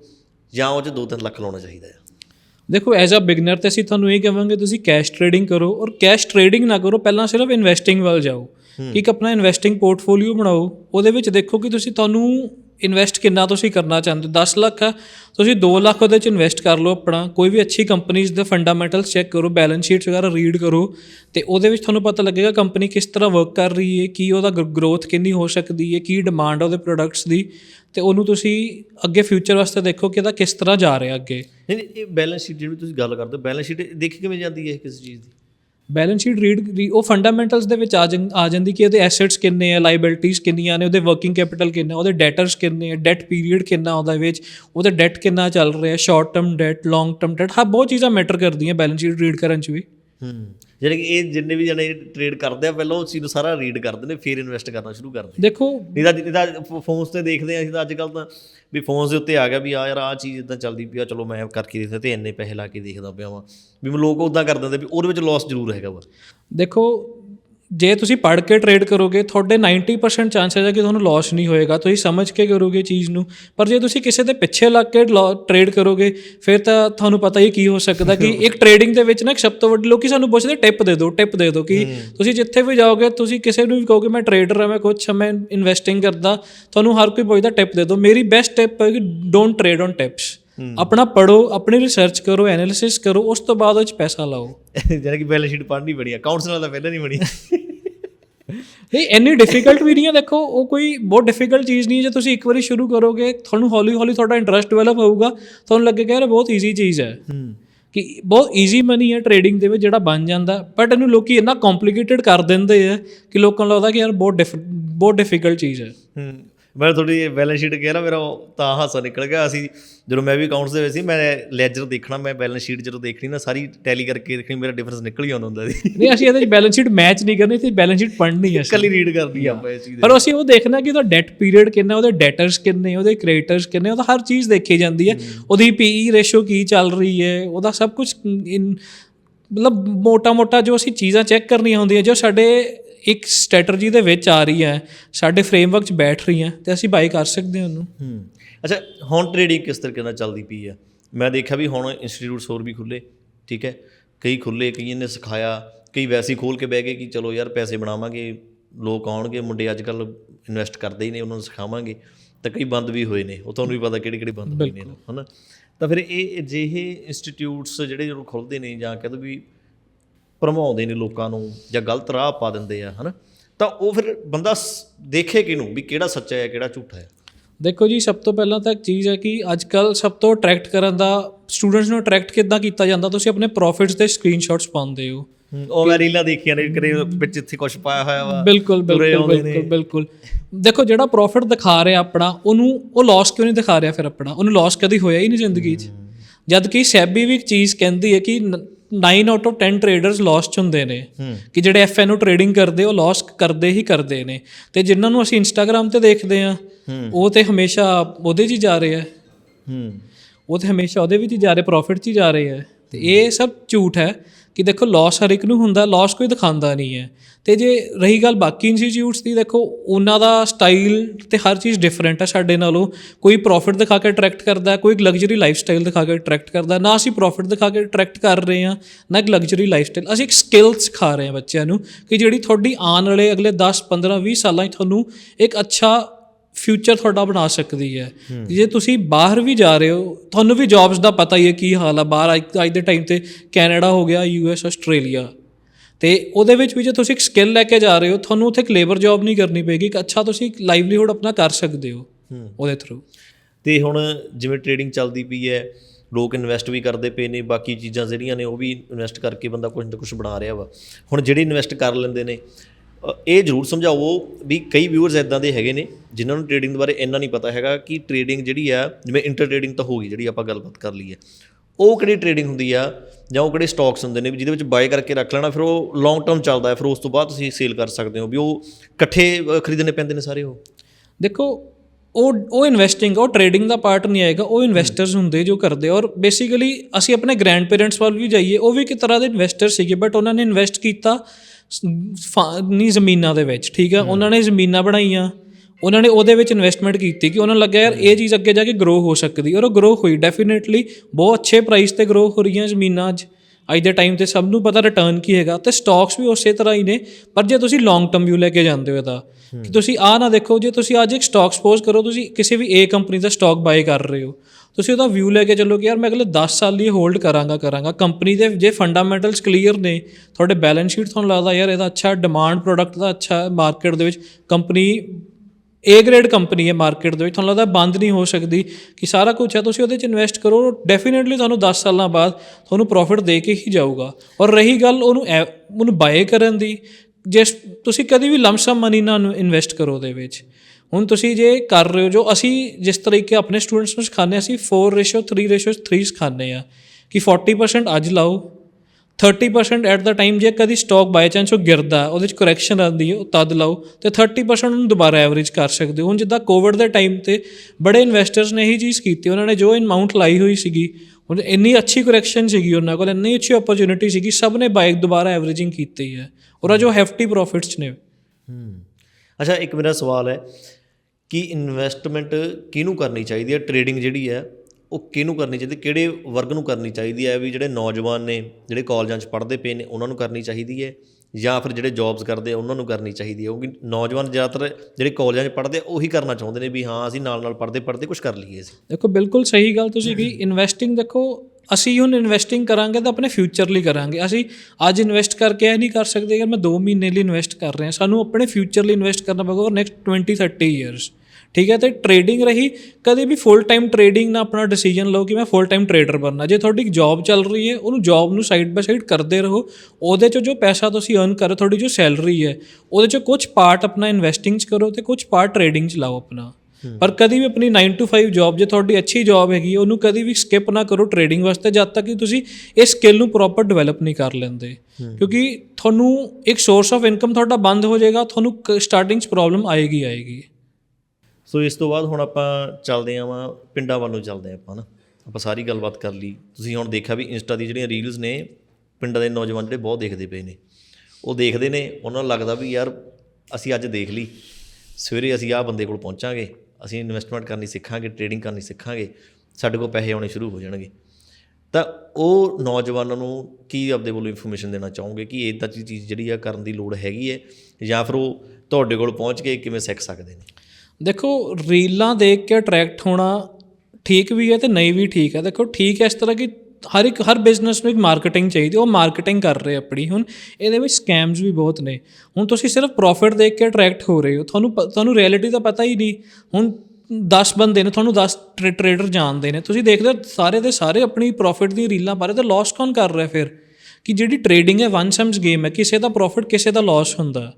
ਜਾਂ ਉਹ 'ਚ 2-3 ਲੱਖ ਲਾਉਣਾ ਚਾਹੀਦਾ ਹੈ ਦੇਖੋ ਐਜ਼ ਅ ਬਿਗਨਰ ਤੇ ਅਸੀਂ ਤੁਹਾਨੂੰ ਇਹ ਕਹਾਂਗੇ ਤੁਸੀਂ ਕੈਸ਼ ਟ੍ਰੇਡਿੰਗ ਕਰੋ ਔਰ ਕੈਸ਼ ਟ੍ਰੇਡਿੰਗ ਨਾ ਕਰੋ ਪਹਿਲਾਂ ਸਿਰਫ ਇਨਵੈਸਟਿੰਗ ਵੱਲ ਜਾਓ। ਕਿ ਇੱਕ ਆਪਣਾ ਇਨਵੈਸਟਿੰਗ ਪੋਰਟਫੋਲੀਓ ਬਣਾਓ ਉਹਦੇ ਵਿੱਚ ਦੇਖੋ ਕਿ ਤੁਸੀਂ ਤੁਹਾਨੂੰ ਇਨਵੈਸਟ ਕਿੰਨਾ ਤੁਸੀਂ ਕਰਨਾ ਚਾਹੁੰਦੇ ਹੋ? 10 ਲੱਖ ਆ। ਤੁਸੀਂ 2 ਲੱਖ ਉਹਦੇ ਚ ਇਨਵੈਸਟ ਕਰ ਲਓ ਆਪਣਾ। ਕੋਈ ਵੀ ਅੱਛੀ ਕੰਪਨੀਜ਼ ਦੇ ਫੰਡਾਮੈਂਟਲਸ ਚੈੱਕ ਕਰੋ ਬੈਲੈਂਸ ਸ਼ੀਟਸ ਵਗੈਰਾ ਰੀਡ ਕਰੋ। ਤੇ ਉਹਦੇ ਵਿੱਚ ਤੁਹਾਨੂੰ ਪਤਾ ਲੱਗੇਗਾ ਕੰਪਨੀ ਕਿਸ ਤਰ੍ਹਾਂ ਵਰਕ ਕਰ ਰਹੀ ਹੈ ਕੀ ਉਹਦਾ ਗਰੋਥ ਕਿੰਨੀ ਹੋ ਸਕਦੀ ਹੈ ਕੀ ਡਿਮਾਂਡ ਆ ਉਹਦੇ ਪ੍ਰੋਡਕਟਸ ਦੀ। ਤੇ ਉਹਨੂੰ ਤੁਸੀਂ ਅੱਗੇ ਫਿਊਚਰ ਵਾਸਤੇ ਦੇਖੋ ਕਿ ਇਹਦਾ ਕਿਸ ਤਰ੍ਹਾਂ ਜਾ ਰਿਹਾ ਅੱਗੇ। ਨਹੀਂ ਨਹੀਂ, ਇਹ ਬੈਲੈਂਸ ਸ਼ੀਟ ਜਿਹੜੀ ਤੁਸੀਂ ਗੱਲ ਕਰਦੇ ਹੋ ਬੈਲੈਂਸ ਸ਼ੀਟ ਦੇਖੀ ਕਿਵੇਂ ਜਾਂਦੀ ਹੈ ਕਿਸੇ ਚੀਜ਼ ਦੀ? ਬੈਲੈਂਸ ਸ਼ੀਟ ਰੀਡ ਉਹ ਫੰਡਾਮੈਂਟਲਸ ਦੇ ਵਿੱਚ ਆ ਜਾਂ- ਆ ਜਾਂਦੀ ਕਿ ਉਹਦੇ ਐਸੈਟਸ ਕਿੰਨੇ ਆ ਲਾਇਬਿਲਿਟੀਜ਼ ਕਿੰਨੀਆਂ ਨੇ, ਉਹਦੇ ਵਰਕਿੰਗ ਕੈਪੀਟਲ ਕਿੰਨਾ ਉਹਦੇ ਡੈਟਰਸ ਕਿੰਨੇ ਆ ਡੈਟ ਪੀਰੀਅਡ ਕਿੰਨਾ ਉਹਦੇ ਵਿੱਚ, ਉਹਦਾ ਡੈਟ ਕਿੰਨਾ ਚੱਲ ਰਿਹਾ short term debt long term debt ਹਾਂ, ਬਹੁਤ ਚੀਜ਼ਾਂ ਮੈਟਰ ਕਰਦੀਆਂ ਬੈਲੈਂਸ ਸ਼ੀਟ ਰੀਡ ਕਰਨ 'ਚ ਵੀ। ਹੂੰ। ਜਿਹੜੇ ਕਿ ਇਹ ਜਿੰਨੇ ਵੀ ਜਣੇ ਟ੍ਰੇਡ ਕਰਦੇ ਆ ਪਹਿਲਾਂ ਉਸ ਚੀਜ਼ ਨੂੰ ਸਾਰਾ ਰੀਡ ਕਰਦੇ ਨੇ ਫਿਰ ਇਨਵੈਸਟ ਕਰਨਾ ਸ਼ੁਰੂ ਕਰਦੇ ਦੇਖੋ ਨਹੀਂ ਤਾਂ ਨਹੀਂ ਤਾਂ ਫੋਨਸ ਤੇ ਦੇਖਦੇ ਆ ਅਸੀਂ ਤਾਂ ਅੱਜ ਕੱਲ ਤਾਂ ਵੀ ਫੋਨਸ ਦੇ ਉੱਤੇ ਆ ਗਿਆ ਵੀ ਆ ਯਾਰ ਆ ਚੀਜ਼ ਇਦਾਂ ਚੱਲਦੀ ਪਈ ਆ ਚਲੋ ਮੈਂ ਕਰਕੇ ਦੇਖਦਾ ਤੇ ਇੰਨੇ ਪੈਸੇ ਲਾ ਕੇ ਦੇਖਦਾ ਪਿਆ ਵਾਂ। ਵੀ ਲੋਕ ਉਦਾਂ ਕਰ ਦਿੰਦੇ ਵੀ ਉਹਦੇ ਵਿੱਚ ਲਾਸ ਜ਼ਰੂਰ ਹੈਗਾ ਵਾ। ਦੇਖੋ ਜੇ ਤੁਸੀਂ ਪੜ੍ਹ ਕੇ ਟ੍ਰੇਡ ਕਰੋਗੇ ਤੁਹਾਡੇ 90% ਚਾਂਸਸ ਹੈ ਕਿ ਤੁਹਾਨੂੰ ਲਾਸ ਨਹੀਂ ਹੋਏਗਾ। ਤੁਸੀਂ ਸਮਝ ਕੇ ਕਰੋਗੇ ਚੀਜ਼ ਨੂੰ। ਪਰ ਜੇ ਤੁਸੀਂ ਕਿਸੇ ਦੇ ਪਿੱਛੇ ਲੱਗ ਕੇ ਟ੍ਰੇਡ ਕਰੋਗੇ ਫਿਰ ਤਾਂ ਤੁਹਾਨੂੰ ਪਤਾ ਹੀ ਕੀ ਹੋ ਸਕਦਾ ਕਿ [laughs] ਇੱਕ ਟ੍ਰੇਡਿੰਗ ਦੇ ਵਿੱਚ ਨਾ ਇੱਕ ਸਭ ਤੋਂ ਵੱਡੀ ਲੋਕੀ ਸਾਨੂੰ ਪੁੱਛਦੇ ਟਿਪ ਦੇ ਦਿਓ ਟਿਪ ਦੇ ਦਿਓ ਕਿ ਤੁਸੀਂ ਜਿੱਥੇ ਵੀ ਜਾਓਗੇ ਤੁਸੀਂ ਕਿਸੇ ਨੂੰ ਵੀ ਕਹੋਗੇ ਮੈਂ ਟ੍ਰੇਡਰ ਹਾਂ ਮੈਂ ਕੁਛ ਮੈਂ ਇਨਵੈਸਟਿੰਗ ਕਰਦਾ। ਤੁਹਾਨੂੰ ਹਰ ਕੋਈ ਪੁੱਛਦਾ ਟਿਪ ਦੇ ਦਿਓ। ਮੇਰੀ ਬੈਸਟ ਟਿਪ ਹੈ ਕਿ ਡੋਨਟ ਟ੍ਰੇਡ ਔਨ ਟਿਪਸ ਆਪਣਾ ਪੜੋ ਆਪਣੀ ਰਿਸਰਚ ਕਰੋ ਐਨਾਲਿਸਿਸ ਕਰੋ ਉਸ ਤੋਂ ਬਾਅਦ ਉਹ 'ਚ ਪੈਸਾ ਲਾਓ। [laughs] ਜਿਹੜਾ ਕਿ ਬੈਲੈਂਸ ਸ਼ੀਟ ਪੜ੍ਹਨੀ ਬੜੀ ਆ ਅਕਾਊਂਟਸ ਨਾਲ ਤਾਂ ਪਹਿਲਾਂ [laughs] ਨਹੀਂ ਬਣੀ। ਇਹ ਇੰਨੀ ਡਿਫਿਕਲਟ ਵੀ ਨਹੀਂ ਹੈ ਦੇਖੋ ਉਹ ਕੋਈ ਬਹੁਤ ਡਿਫਿਕਲਟ ਚੀਜ਼ ਨਹੀਂ ਹੈ। ਜੇ ਤੁਸੀਂ ਇੱਕ ਵਾਰੀ ਸ਼ੁਰੂ ਕਰੋਗੇ ਤੁਹਾਨੂੰ ਹੌਲੀ ਹੌਲੀ ਤੁਹਾਡਾ ਇੰਟਰਸਟ ਡਿਵੈਲਪ ਹੋਊਗਾ। ਤੁਹਾਨੂੰ ਲੱਗੇਗਾ ਯਾਰ ਇਹ ਬਹੁਤ ਈਜ਼ੀ ਚੀਜ਼ ਹੈ। ਕਿ ਬਹੁਤ ਈਜ਼ੀ ਮਨੀ ਹੈ ਟ੍ਰੇਡਿੰਗ ਦੇ ਵਿੱਚ ਜਿਹੜਾ ਬਣ ਜਾਂਦਾ। ਬਟ ਇਹਨੂੰ ਲੋਕੀ ਇੰਨਾ ਕੰਪਲਿਕੇਟਡ ਕਰ ਦਿੰਦੇ ਆ ਕਿ ਲੋਕਾਂ ਨੂੰ ਲੱਗਦਾ ਕਿ ਯਾਰ ਬਹੁਤ ਬਹੁਤ ਡਿਫਿਕਲਟ ਚੀਜ਼ ਹੂੰ। ਮੈਂ ਥੋੜੀ ਬੈਲੈਂਸ ਸ਼ੀਟ ਕਿਹਾ ਨਾ ਮੇਰਾ ਤਾਂ ਹਾਸਾ ਨਿਕਲ ਗਿਆ। ਅਸੀਂ ਜਦੋਂ ਮੈਂ ਵੀ ਅਕਾਊਂਟਸ ਦੇ ਵਿੱਚ ਸੀ ਮੈਂ ਲੈਜਰ ਦੇਖਣਾ ਮੈਂ ਬੈਲੈਂਸ ਸ਼ੀਟ ਜਦੋਂ ਦੇਖਣੀ ਨਾ ਸਾਰੀ ਟੈਲੀ ਕਰਕੇ ਦੇਖਣੀ ਮੇਰਾ ਡਿਫਰੈਂਸ ਨਿਕਲ ਹੀ ਆਉਂਦਾ ਹੁੰਦਾ ਸੀ। ਨਹੀਂ ਅਸੀਂ ਇਹਦੇ ਵਿੱਚ ਬੈਲੈਂਸ ਸ਼ੀਟ ਮੈਚ ਨਹੀਂ ਕਰਨੀ ਸੀ ਬੈਲੈਂਸ ਸ਼ੀਟ ਪੜ੍ਹਨੀ ਹੈ ਅਸੀਂ। ਕੱਲੀ ਰੀਡ ਕਰਦੀ ਆ ਆਪਾਂ ਇਹ ਚੀਜ਼ ਪਰ ਅਸੀਂ ਉਹ ਦੇਖਣਾ ਕਿ ਉਹਦਾ ਡੈਟ ਪੀਰੀਅਡ ਕਿੰਨਾ ਉਹਦੇ ਡੈਟਰਸ ਕਿੰਨੇ ਉਹਦੇ ਕ੍ਰੈਡੀਟਰਸ ਕਿੰਨੇ ਉਹਦਾ ਹਰ ਚੀਜ਼ ਦੇਖੀ ਜਾਂਦੀ ਹੈ। ਉਹਦੀ ਪੀਈ ਰੇਸ਼ੋ ਕੀ ਚੱਲ ਰਹੀ ਹੈ ਉਹਦਾ ਸਭ ਕੁਝ ਮਤਲਬ ਮੋਟਾ-ਮੋਟਾ ਜੋ ਅਸੀਂ ਚੀਜ਼ਾਂ ਚੈੱਕ ਕਰਨੀਆਂ ਹੁੰਦੀਆਂ ਜੋ ਸਾਡੇ ਇੱਕ ਸਟ੍ਰੈਟਜੀ ਦੇ ਵਿੱਚ ਆ ਰਹੀ ਹੈ ਸਾਡੇ ਫਰੇਮਵਰਕ 'ਚ ਬੈਠ ਰਹੀਆਂ ਤੇ ਅਸੀਂ ਬਾਈ ਕਰ ਸਕਦੇ ਹਾਂ ਉਹਨੂੰ। ਹੂੰ ਅੱਛਾ ਹੁਣ ਟ੍ਰੇਡਿੰਗ ਕਿਸ ਤਰੀਕੇ ਨਾਲ ਚੱਲਦੀ ਪਈ ਆ ਮੈਂ ਦੇਖਿਆ ਵੀ ਹੁਣ ਇੰਸਟੀਚਿਊਟਸ ਹੋਰ ਵੀ ਖੁੱਲੇ ਠੀਕ ਹੈ? ਕਈ ਖੁੱਲੇ ਕਈਆਂ ਨੇ ਸਿਖਾਇਆ ਕਈ ਵੈਸੇ ਹੀ ਖੋਲ ਕੇ ਬਹਿ ਗਏ ਕਿ ਚਲੋ ਯਾਰ ਪੈਸੇ ਬਣਾਵਾਂਗੇ ਲੋਕ ਆਉਣਗੇ ਮੁੰਡੇ ਅੱਜ ਕੱਲ ਇਨਵੈਸਟ ਕਰਦੇ ਹੀ ਨੇ ਉਹਨਾਂ ਨੂੰ ਸਿਖਾਵਾਂਗੇ ਤਾਂ ਕਈ ਬੰਦ ਵੀ ਹੋਏ ਨੇ ਉਹ ਤੁਹਾਨੂੰ ਵੀ ਪਤਾ ਕਿਹੜੇ ਕਿਹੜੇ ਬੰਦ ਹੋਏ ਨੇ ਹਨਾ? ਤਾਂ ਫਿਰ ਇਹ ਅਜਿਹੇ ਇੰਸਟੀਚਿਊਟਸ ਜਿਹੜੇ ਜਦੋਂ ਖੁੱਲਦੇ ਨੇ ਜਾਂ ਕਹਿੰਦੇ ਵੀ ਭਰਮਾਉਂਦੇ ਨੇ ਲੋਕਾਂ ਨੂੰ ਜਾਂ ਗਲਤ ਰਾਹ ਪਾ ਦਿੰਦੇ ਆ ਹਨਾ? ਤਾਂ ਉਹ ਫਿਰ ਬੰਦਾ ਦੇਖੇ ਕਿਹਨੂੰ ਵੀ ਕਿਹੜਾ ਸੱਚਾ ਹੈ ਕਿਹੜਾ ਝੂਠਾ ਹੈ? ਦੇਖੋ ਜੀ ਸਭ ਤੋਂ ਪਹਿਲਾਂ ਤਾਂ ਇੱਕ ਚੀਜ਼ ਹੈ ਕਿ ਅੱਜ ਕੱਲ ਸਭ ਤੋਂ ਅਟਰੈਕਟ ਕਰਨ ਦਾ ਸਟੂਡੈਂਟਸ ਨੂੰ ਅਟਰੈਕਟ ਕਿੱਦਾਂ ਕੀਤਾ ਜਾਂਦਾ ਤੁਸੀਂ ਆਪਣੇ ਪ੍ਰੋਫਿਟਸ ਦੇ ਸਕਰੀਨਸ਼ਾਟਸ ਪਾਉਂਦੇ ਹੋ। ਉਹ ਮੈਂ ਰੀਲਾਂ ਦੇਖੀਆਂ ਨੇ ਕਰੇ ਵਿੱਚ ਇੱਥੇ ਕੁਝ ਪਾਇਆ ਹੋਇਆ ਵਾ ਬਿਲਕੁਲ ਬਿਲਕੁਲ। ਬਿਲਕੁਲ ਬਿਲਕੁਲ। ਦੇਖੋ ਜਿਹੜਾ ਪ੍ਰੋਫਿਟ ਦਿਖਾ ਰਿਹਾ ਆਪਣਾ ਉਹਨੂੰ ਉਹ ਲਾਸ ਕਿਉਂ ਨਹੀਂ ਦਿਖਾ ਰਿਹਾ ਫਿਰ ਆਪਣਾ? ਉਹਨੂੰ ਲਾਸ ਕਦੀ ਹੋਇਆ ਹੀ ਨਹੀਂ ਜ਼ਿੰਦਗੀ 'ਚ। ਜਦ ਕਿ ਸੈਬੀ ਵੀ ਇੱਕ ਚੀਜ਼ ਕਹਿੰਦੀ ਹੈ ਕਿ 9 ਆਊਟ ਆਫ 10 ਟ੍ਰੇਡਰਸ ਲਾਸ ਚ ਹੁੰਦੇ ਨੇ। ਕਿ ਜਿਹੜੇ ਐਫਐਨਓ ਟ੍ਰੇਡਿੰਗ ਕਰਦੇ ਉਹ ਲਾਸ ਕਰਦੇ ਹੀ ਕਰਦੇ ਨੇ। ਤੇ ਜਿਨ੍ਹਾਂ ਨੂੰ ਅਸੀਂ ਇੰਸਟਾਗ੍ਰam ਤੇ ਦੇਖਦੇ ਆ ਉਹ ਤੇ ਹਮੇਸ਼ਾ ਉਹਦੇ 'ਚ ਹੀ ਜਾ ਰਹੇ ਆ। ਹੂੰ। ਉਹ ਤੇ ਹਮੇਸ਼ਾ ਉਹਦੇ ਵਿੱਚ ਹੀ ਜਾ ਰਹੇ ਪ੍ਰੋਫਿਟ 'ਚ ਹੀ ਜਾ ਰਹੇ ਹੈ ਤੇ ਇਹ ਸਭ ਝੂਠ ਹੈ। ਕਿ ਦੇਖੋ ਲਾਸ ਹਰ ਇੱਕ ਨੂੰ ਹੁੰਦਾ ਲਾਸ ਕੋਈ ਦਿਖਾਉਂਦਾ ਨਹੀਂ ਹੈ। ਤੇ ਜੇ ਰਹੀ ਗੱਲ ਬਾਕੀ ਇੰਸਟੀਚਿਊਟਸ ਦੀ, ਦੇਖੋ ਉਹਨਾਂ ਦਾ ਸਟਾਈਲ ਤੇ ਹਰ ਚੀਜ਼ ਡਿਫਰੈਂਟ ਹੈ ਸਾਡੇ ਨਾਲੋਂ। ਕੋਈ ਪ੍ਰੋਫਿਟ ਦਿਖਾ ਕੇ ਅਟਰੈਕਟ ਕਰਦਾ, ਕੋਈ ਇੱਕ ਲਗਜ਼ਰੀ ਲਾਈਫਸਟਾਈਲ ਦਿਖਾ ਕੇ ਅਟਰੈਕਟ ਕਰਦਾ, ਨਾ ਅਸੀਂ ਪ੍ਰੋਫਿਟ ਦਿਖਾ ਕੇ ਅਟਰੈਕਟ ਕਰ ਰਹੇ ਹਾਂ, ਨਾ ਇੱਕ ਲਗਜ਼ਰੀ ਲਾਈਫ ਸਟਾਈਲ ਅਸੀਂ ਇੱਕ ਸਕਿੱਲ ਸਿਖਾ ਰਹੇ ਹਾਂ ਬੱਚਿਆਂ ਨੂੰ ਕਿ ਜਿਹੜੀ ਤੁਹਾਡੀ ਆਉਣ ਵਾਲੇ ਅਗਲੇ 10 15 20 ਸਾਲਾਂ 'ਚ ਤੁਹਾਨੂੰ ਇੱਕ ਅੱਛਾ ਫਿਊਚਰ ਤੁਹਾਡਾ ਬਣਾ ਸਕਦੀ ਹੈ। ਜੇ ਤੁਸੀਂ ਬਾਹਰ ਵੀ ਜਾ ਰਹੇ ਹੋ, ਤੁਹਾਨੂੰ ਵੀ ਜੌਬਸ ਦਾ ਪਤਾ ਹੀ ਹੈ ਕੀ ਹਾਲ ਆ। ਬਾਹਰ ਅੱਜ ਅੱਜ ਦੇ ਟਾਈਮ ਤੇ ਕੈਨੇਡਾ ਹੋ ਗਿਆ ਯੂਐਸ ਆਸਟ੍ਰੇਲੀਆ। ਤੇ ਉਹਦੇ ਵਿੱਚ ਵੀ ਜੇ ਤੁਸੀਂ ਇੱਕ ਸਕਿੱਲ ਲੈ ਕੇ ਜਾ ਰਹੇ ਹੋ, ਤੁਹਾਨੂੰ ਉੱਥੇ ਇੱਕ ਲੇਬਰ ਜੌਬ ਨਹੀਂ ਕਰਨੀ ਪਏਗੀ। ਇੱਕ ਅੱਛਾ ਤੁਸੀਂ ਲਾਈਵਲੀਹੁੱਡ ਆਪਣਾ ਕਰ ਸਕਦੇ ਹੋ ਉਹਦੇ ਥਰੂ ਤੇ ਹੁਣ ਜਿਵੇਂ ਟ੍ਰੇਡਿੰਗ ਚੱਲਦੀ ਪਈ ਹੈ, ਲੋਕ ਇਨਵੈਸਟ ਵੀ ਕਰਦੇ ਪਏ ਨੇ, ਬਾਕੀ ਚੀਜ਼ਾਂ ਜਿਹੜੀਆਂ ਨੇ ਉਹ ਵੀ ਇਨਵੈਸਟ ਕਰਕੇ ਬੰਦਾ ਕੁਝ ਨਾ ਕੁਝ ਬਣਾ ਰਿਹਾ ਵਾ। ਹੁਣ ਜਿਹੜੇ ਇਨਵੈਸਟ ਕਰ ਲੈਂਦੇ ਨੇ ਇਹ ਜ਼ਰੂਰ ਸਮਝਾਓ ਵੀ ਕਈ ਵਿਊਅਰਸ ਇਦਾਂ ਦੇ ਹੈਗੇ ਨੇ ਜਿਨ੍ਹਾਂ ਨੂੰ ਟ੍ਰੇਡਿੰਗ ਦੇ ਬਾਰੇ ਇੰਨਾ ਨਹੀਂ ਪਤਾ ਹੈਗਾ ਕਿ ਟ੍ਰੇਡਿੰਗ ਜਿਹੜੀ ਆ ਜਿਵੇਂ ਇੰਟਰ ਟ੍ਰੇਡਿੰਗ ਤਾਂ ਹੋ ਗਈ ਜਿਹੜੀ ਆਪਾਂ ਗੱਲਬਾਤ ਕਰ ਲਈ ਹੈ ਉਹ ਕਿਹੜੀ ਟ੍ਰੇਡਿੰਗ ਹੁੰਦੀ ਆ ਜਾਂ ਉਹ ਕਿਹੜੇ ਸਟਾਕਸ ਹੁੰਦੇ ਨੇ ਵੀ ਜਿਹਦੇ ਵਿੱਚ ਬਾਏ ਕਰਕੇ ਰੱਖ ਲੈਣਾ ਫਿਰ ਉਹ ਲੌਂਗ ਟਰਮ ਚੱਲਦਾ ਹੈ ਫਿਰ ਉਸ ਤੋਂ ਬਾਅਦ ਤੁਸੀਂ ਸੇਲ ਕਰ ਸਕਦੇ ਹੋ ਵੀ ਉਹ ਇਕੱਠੇ ਖਰੀਦਣੇ ਪੈਂਦੇ ਨੇ ਸਾਰੇ ਉਹ? ਦੇਖੋ ਉਹ ਉਹ ਇਨਵੈਸਟਿੰਗ ਉਹ ਟ੍ਰੇਡਿੰਗ ਦਾ ਪਾਰਟ ਨਹੀਂ ਆਏਗਾ ਉਹ ਇਨਵੈਸਟਰਸ ਹੁੰਦੇ ਜੋ ਕਰਦੇ ਔਰ ਬੇਸਿਕਲੀ ਅਸੀਂ ਆਪਣੇ ਗ੍ਰੈਂਡ ਪੇਰੈਂਟਸ ਵੱਲ ਵੀ ਜਾਈਏ ਉਹ ਵੀ ਇੱਕ ਤਰ੍ਹਾਂ ਦੇ ਇਨਵੈਸਟਰ ਸੀਗੇ ਬਟ ਉਹਨਾਂ ਨੇ ਇਨਵੈਸਟ ਕੀਤਾ ਨਹੀਂ ਜ਼ਮੀਨਾਂ ਦੇ ਵਿੱਚ, ਠੀਕ ਆ? ਉਹਨਾਂ ਨੇ ਜ਼ਮੀਨਾਂ ਬਣਾਈਆਂ। ਉਹਨਾਂ ਨੇ ਉਹਦੇ ਵਿੱਚ ਇਨਵੈਸਟਮੈਂਟ ਕੀਤੀ ਕਿ ਉਹਨਾਂ ਨੂੰ ਲੱਗਿਆ, ਯਾਰ, ਇਹ ਚੀਜ਼ ਅੱਗੇ ਜਾ ਕੇ ਗਰੋ ਹੋ ਸਕਦੀ। ਔਰ ਉਹ ਗਰੋ ਹੋਈ ਡੈਫੀਨਿਟਲੀ ਬਹੁਤ ਅੱਛੇ ਪ੍ਰਾਈਸ ਤੇ ਗਰੋ ਹੋ ਰਹੀਆਂ ਜ਼ਮੀਨਾਂ ਅੱਜ। ਅੱਜ ਦੇ ਟਾਈਮ ਤੇ ਸਭ ਨੂੰ ਪਤਾ ਰਿਟਰਨ ਕੀ ਹੈਗਾ ਤੇ ਸਟਾਕਸ ਵੀ ਉਸੇ ਤਰ੍ਹਾਂ ਹੀ ਨੇ ਪਰ ਜੇ ਤੁਸੀਂ ਲੌਂਗ ਟਰਮ ਵਿਊ ਲੈ ਕੇ ਜਾਂਦੇ ਹੋ ਇਹਦਾ ਕਿ ਤੁਸੀਂ ਆ ਨਾ ਦੇਖੋ ਜੇ ਤੁਸੀਂ ਅੱਜ ਇੱਕ ਸਟਾਕ ਸਪੋਜ਼ ਕਰੋ ਤੁਸੀਂ ਕਿਸੇ ਵੀ ਏ ਕੰਪਨੀ ਦਾ ਸਟਾਕ ਬਾਏ ਕਰ ਰਹੇ ਹੋ ਤੁਸੀਂ ਉਹਦਾ ਵਿਊ ਲੈ ਕੇ ਚੱਲੋ ਕਿ ਯਾਰ ਮੈਂ ਅਗਲੇ 10 ਸਾਲ ਲਈ ਹੋਲਡ ਕਰਾਂਗਾ ਕਰਾਂਗਾ। ਕੰਪਨੀ ਦੇ ਜੇ ਫੰਡਾਮੈਂਟਲਸ ਕਲੀਅਰ ਨੇ ਤੁਹਾਡੇ ਬੈਲੈਂਸ ਸ਼ੀਟ ਤੁਹਾਨੂੰ ਲੱਗਦਾ ਯਾਰ ਇਹਦਾ ਅੱਛਾ ਡਿਮਾਂਡ ਪ੍ਰੋਡਕਟ ਦਾ ਅੱਛਾ ਮਾਰਕੀਟ ਦੇ ਵਿੱਚ ਕੰਪਨੀ ਏ ਗ੍ਰੇਡ ਕੰਪਨੀ ਹੈ ਮਾਰਕੀਟ ਦੇ ਵਿੱਚ। ਤੁਹਾਨੂੰ ਲੱਗਦਾ ਬੰਦ ਨਹੀਂ ਹੋ ਸਕਦੀ ਕਿ ਸਾਰਾ ਕੁਝ ਹੈ, ਤੁਸੀਂ ਉਹਦੇ 'ਚ ਇਨਵੈਸਟ ਕਰੋ। ਡੈਫੀਨਿਟਲੀ ਤੁਹਾਨੂੰ 10 ਸਾਲਾਂ ਬਾਅਦ ਤੁਹਾਨੂੰ ਪ੍ਰੋਫਿਟ ਦੇ ਕੇ ਹੀ ਜਾਊਗਾ। ਔਰ ਰਹੀ ਗੱਲ ਉਹਨੂੰ ਐ- ਉਹਨੂੰ ਬਾਏ ਕਰਨ ਦੀ ਜੇ ਤੁਸੀਂ ਕਦੀ ਵੀ ਲਮਸਮ ਮਨੀ ਨਾਲ ਇਨਵੈਸਟ ਕਰੋ ਉਹਦੇ ਵਿੱਚ। ਹੁਣ ਤੁਸੀਂ ਜੇ ਕਰ ਰਹੇ ਹੋ, ਜੋ ਅਸੀਂ ਜਿਸ ਤਰੀਕੇ ਆਪਣੇ ਸਟੂਡੈਂਟਸ ਨੂੰ ਸਿਖਾਉਂਦੇ ਹਾਂ, ਅਸੀਂ 4:3 3:3 ਸਿਖਾਉਂਦੇ ਆ ਕਿ 40% ਅੱਜ ਲਾਓ। 30% ਐਟ ਦਾ ਟਾਈਮ ਜੇ ਕਦੀ ਸਟਾਕ ਬਾਏ ਚਾਂਸ ਉਹ ਗਿਰਦਾ, ਉਹਦੇ ਚ ਕਰੈਕਸ਼ਨ ਆਉਂਦੀ ਹੈ, ਉਹ ਤਦ ਲਾਓ, ਤੇ 30% ਨੂੰ ਦੁਬਾਰਾ ਐਵਰੇਜ ਕਰ ਸਕਦੇ ਹੋ। ਹੁਣ ਜਿੱਦਾਂ ਕੋਵਿਡ ਦੇ ਟਾਈਮ ਤੇ ਬੜੇ ਇਨਵੈਸਟਰਸ ਨੇ ਇਹੀ ਚੀਜ਼ ਕੀਤੀ, ਉਹਨਾਂ ਨੇ ਜੋ ਇਮਾਉਂਟ ਲਾਈ ਹੋਈ ਸੀਗੀ, ਹੁਣ ਇੰਨੀ ਅੱਛੀ ਕਰੈਕਸ਼ਨ ਸੀਗੀ ਉਹਨਾਂ ਕੋਲ, ਇੰਨੀ ਅੱਛੀ ਓਪਰਚ्युनिटी ਸੀਗੀ, ਸਭ ਨੇ ਬਾਈਕ ਦੁਬਾਰਾ ਐਵਰੇਜਿੰਗ ਕੀਤੀ ਹੈ। ਉਹਦਾ ਜੋ ਹੈਫਟੀ ਪ੍ਰੋਫਿਟਸ ਨੇ। ਹੂੰ। ਅੱਛਾ, ਇੱਕ ਮੇਰਾ ਸਵਾਲ ਹੈ ਕਿ ਇਨਵੈਸਟਮੈਂਟ ਕਿਹਨੂੰ ਕਰਨੀ ਚਾਹੀਦੀ ਹੈ? ਟ੍ਰੇਡਿੰਗ ਜਿਹੜੀ ਹੈ ਉਹ ਕਿਹਨੂੰ ਕਰਨੀ ਚਾਹੀਦੀ, ਕਿਹੜੇ ਵਰਗ ਨੂੰ ਕਰਨੀ ਚਾਹੀਦੀ ਹੈ ਵੀ ਜਿਹੜੇ ਨੌਜਵਾਨ ਨੇ, ਜਿਹੜੇ ਕਾਲਜਾਂ 'ਚ ਪੜ੍ਹਦੇ ਪਏ ਨੇ, ਉਹਨਾਂ ਨੂੰ ਕਰਨੀ ਚਾਹੀਦੀ ਹੈ ਜਾਂ ਫਿਰ ਜਿਹੜੇ ਜੌਬਸ ਕਰਦੇ ਆ, ਉਹਨਾਂ ਨੂੰ ਕਰਨੀ ਚਾਹੀਦੀ ਹੈ, ਕਿਉਂਕਿ ਨੌਜਵਾਨ ਜ਼ਿਆਦਾਤਰ ਜਿਹੜੇ ਕਾਲਜਾਂ 'ਚ ਪੜ੍ਹਦੇ ਆ, ਉਹੀ ਕਰਨਾ ਚਾਹੁੰਦੇ ਨੇ ਵੀ ਹਾਂ, ਅਸੀਂ ਨਾਲ ਨਾਲ ਪੜ੍ਹਦੇ ਪੜ੍ਹਦੇ ਕੁਝ ਕਰ ਲਈਏ ਅਸੀਂ। ਦੇਖੋ, ਬਿਲਕੁਲ ਸਹੀ ਗੱਲ ਤੁਸੀਂ ਕਹੀ ਇਨਵੈਸਟਿੰਗ ਦੇਖੋ, ਅਸੀਂ ਹੁਣ ਇਨਵੈਸਟਿੰਗ ਕਰਾਂਗੇ ਤਾਂ ਆਪਣੇ ਫਿਊਚਰ ਲਈ ਕਰਾਂਗੇ। ਅਸੀਂ ਅੱਜ ਇਨਵੈਸਟ ਕਰਕੇ ਇਹ ਨਹੀਂ ਕਰ ਸਕਦੇ ਕਿ ਮੈਂ 2 ਮਹੀਨੇ ਲਈ ਇਨਵੈਸਟ ਕਰ ਰਿਹਾ, ਸਾਨੂੰ ਆਪਣੇ ਫਿਊਚਰ ਲਈ ਇਨਵੈਸਟ ਕਰਨਾ ਪਵੇਗਾ ਨੈਕਸਟ 20 30 ਇਅਰਸ ਠੀਕ ਹੈ ਤੇ ਟ੍ਰੇਡਿੰਗ ਰਹੀ ਕਦੇ ਵੀ ਫੁੱਲ ਟਾਈਮ ਟ੍ਰੇਡਿੰਗ ਨਾ ਆਪਣਾ ਡਿਸੀਜਨ ਲਓ ਕਿ ਮੈਂ ਫੁੱਲ ਟਾਈਮ ਟ੍ਰੇਡਰ ਬਣਨਾ। ਜੇ ਤੁਹਾਡੀ ਜੌਬ ਚੱਲ ਰਹੀ ਹੈ ਉਹਨੂੰ ਜੌਬ ਨੂੰ ਸਾਈਡ ਬਾਈ ਸਾਈਡ ਕਰਦੇ ਰਹੋ। ਉਹਦੇ ਚੋਂ ਜੋ ਪੈਸਾ ਤੁਸੀਂ ਅਰਨ ਕਰ ਤੁਹਾਡੀ ਜੋ ਸੈਲਰੀ ਹੈ ਉਹਦੇ ਚੋਂ ਕੁਝ ਪਾਰਟ ਆਪਣਾ ਇਨਵੈਸਟਿੰਗ 'ਚ ਕਰੋ ਤੇ ਕੁਝ ਪਾਰਟ ਟ੍ਰੇਡਿੰਗ 'ਚ ਲਾਓ ਆਪਣਾ। ਪਰ ਕਦੀ ਵੀ ਆਪਣੀ 9 to 5 ਜੌਬ ਜੇ ਤੁਹਾਡੀ ਅੱਛੀ ਜੌਬ ਹੈਗੀ ਉਹਨੂੰ ਕਦੀ ਵੀ ਸਕਿਪ ਨਾ ਕਰੋ ਟ੍ਰੇਡਿੰਗ ਵਾਸਤੇ ਜਦ ਤੱਕ ਕਿ ਤੁਸੀਂ ਇਸ ਸਕਿੱਲ ਨੂੰ ਪ੍ਰੋਪਰ ਡਿਵੈਲਪ ਨਹੀਂ ਕਰ ਲੈਂਦੇ। ਕਿਉਂਕਿ ਤੁਹਾਨੂੰ ਇੱਕ ਸੋਰਸ ਆਫ ਇਨਕਮ ਤੁਹਾਡਾ ਬੰਦ ਹੋ ਜਾਏਗਾ ਤੁਹਾਨੂੰ ਸਟਾਰਟਿੰਗ 'ਚ ਪ੍ਰੋਬਲਮ ਆਏਗੀ ਆਏਗੀ। ਸੋ ਇਸ ਤੋਂ ਬਾਅਦ ਹੁਣ ਆਪਾਂ ਚੱਲਦੇ ਆਂ ਵਾਂ, ਪਿੰਡਾਂ ਵੱਲ ਨੂੰ ਚੱਲਦੇ ਆਂ ਆਪਾਂ ਨਾ। ਆਪਾਂ ਸਾਰੀ ਗੱਲਬਾਤ ਕਰ ਲਈ। ਤੁਸੀਂ ਹੁਣ ਦੇਖਿਆ ਵੀ ਇੰਸਟਾ ਦੀ ਜਿਹੜੀਆਂ ਰੀਲਸ ਨੇ, ਪਿੰਡਾਂ ਦੇ ਨੌਜਵਾਨ ਜਿਹੜੇ ਬਹੁਤ ਦੇਖਦੇ ਪਏ ਨੇ। ਉਹ ਦੇਖਦੇ ਨੇ, ਉਹਨਾਂ ਨੂੰ ਲੱਗਦਾ ਵੀ ਯਾਰ, ਅਸੀਂ ਅੱਜ ਦੇਖ ਲਈ। ਸਵੇਰੇ ਅਸੀਂ ਆਹ ਬੰਦੇ ਕੋਲ ਪਹੁੰਚਾਂਗੇ। ਅਸੀਂ ਇਨਵੈਸਟਮੈਂਟ ਕਰਨੀ ਸਿੱਖਾਂਗੇ ਟ੍ਰੇਡਿੰਗ ਕਰਨੀ ਸਿੱਖਾਂਗੇ। ਸਾਡੇ ਕੋਲ ਪੈਸੇ ਆਉਣੇ ਸ਼ੁਰੂ ਹੋ ਜਾਣਗੇ। ਤਾਂ ਉਹ ਨੌਜਵਾਨਾਂ ਨੂੰ ਕੀ ਆਪਦੇ ਵੱਲੋਂ ਇਨਫੋਰਮੇਸ਼ਨ ਦੇਣਾ ਚਾਹੋਗੇ ਕਿ ਇਦਾਂ ਦੀ ਚੀਜ਼ ਜਿਹੜੀ ਆ ਕਰਨ ਦੀ ਲੋੜ ਹੈਗੀ ਹੈ? ਜਾਂ ਫਿਰ ਉਹ ਤੁਹਾਡੇ ਕੋਲ ਪਹੁੰਚ ਕੇ ਕਿਵੇਂ ਸਿੱਖ ਸਕਦੇ ਨੇ? ਦੇਖੋ, ਰੀਲਾਂ ਦੇਖ ਕੇ ਅਟਰੈਕਟ ਹੋਣਾ ਠੀਕ ਵੀ ਹੈ ਤੇ ਨਹੀਂ ਵੀ ਠੀਕ ਹੈ। ਦੇਖੋ, ਠੀਕ ਹੈ ਇਸ ਤਰ੍ਹਾਂ ਕਿ ਹਰ ਇੱਕ, ਹਰ ਬਿਜ਼ਨਸ ਨੂੰ ਇੱਕ ਮਾਰਕੀਟਿੰਗ ਚਾਹੀਦੀ ਉਹ ਮਾਰਕੀਟਿੰਗ ਕਰ ਰਹੇ ਆਪਣੀ ਹੁਣ। ਇਹਦੇ ਵਿੱਚ ਸਕੈਮਸ ਵੀ ਬਹੁਤ ਨੇ। ਹੁਣ ਤੁਸੀਂ ਸਿਰਫ ਪ੍ਰੋਫਿਟ ਦੇਖ ਕੇ ਅਟਰੈਕਟ ਹੋ ਰਹੇ ਹੋ। ਤੁਹਾਨੂੰ ਪ- ਤੁਹਾਨੂੰ ਰਿਐਲਿਟੀ ਦਾ ਪਤਾ ਹੀ ਨਹੀਂ। ਹੁਣ 10 ਬੰਦੇ ਨੇ, ਤੁਹਾਨੂੰ 10 ਟ੍ਰੇਡਰ ਜਾਣਦੇ ਨੇ। ਤੁਸੀਂ ਦੇਖਦੇ ਹੋ ਸਾਰੇ ਦੇ ਸਾਰੇ ਆਪਣੀ ਪ੍ਰੋਫਿਟ ਦੀ ਰੀਲਾਂ ਬਾਰੇ ਰਹੇ। ਤਾਂ ਲਾਸ ਕੌਣ ਕਰ ਰਿਹਾ ਫਿਰ? ਕਿ ਜਿਹੜੀ ਟ੍ਰੇਡਿੰਗ ਹੈ ਵਨ ਸਮਸ ਗੇਮ ਹੈ, ਕਿਸੇ ਦਾ ਪ੍ਰੋਫਿਟ ਕਿਸੇ ਦਾ ਲਾਸ ਹੁੰਦਾ।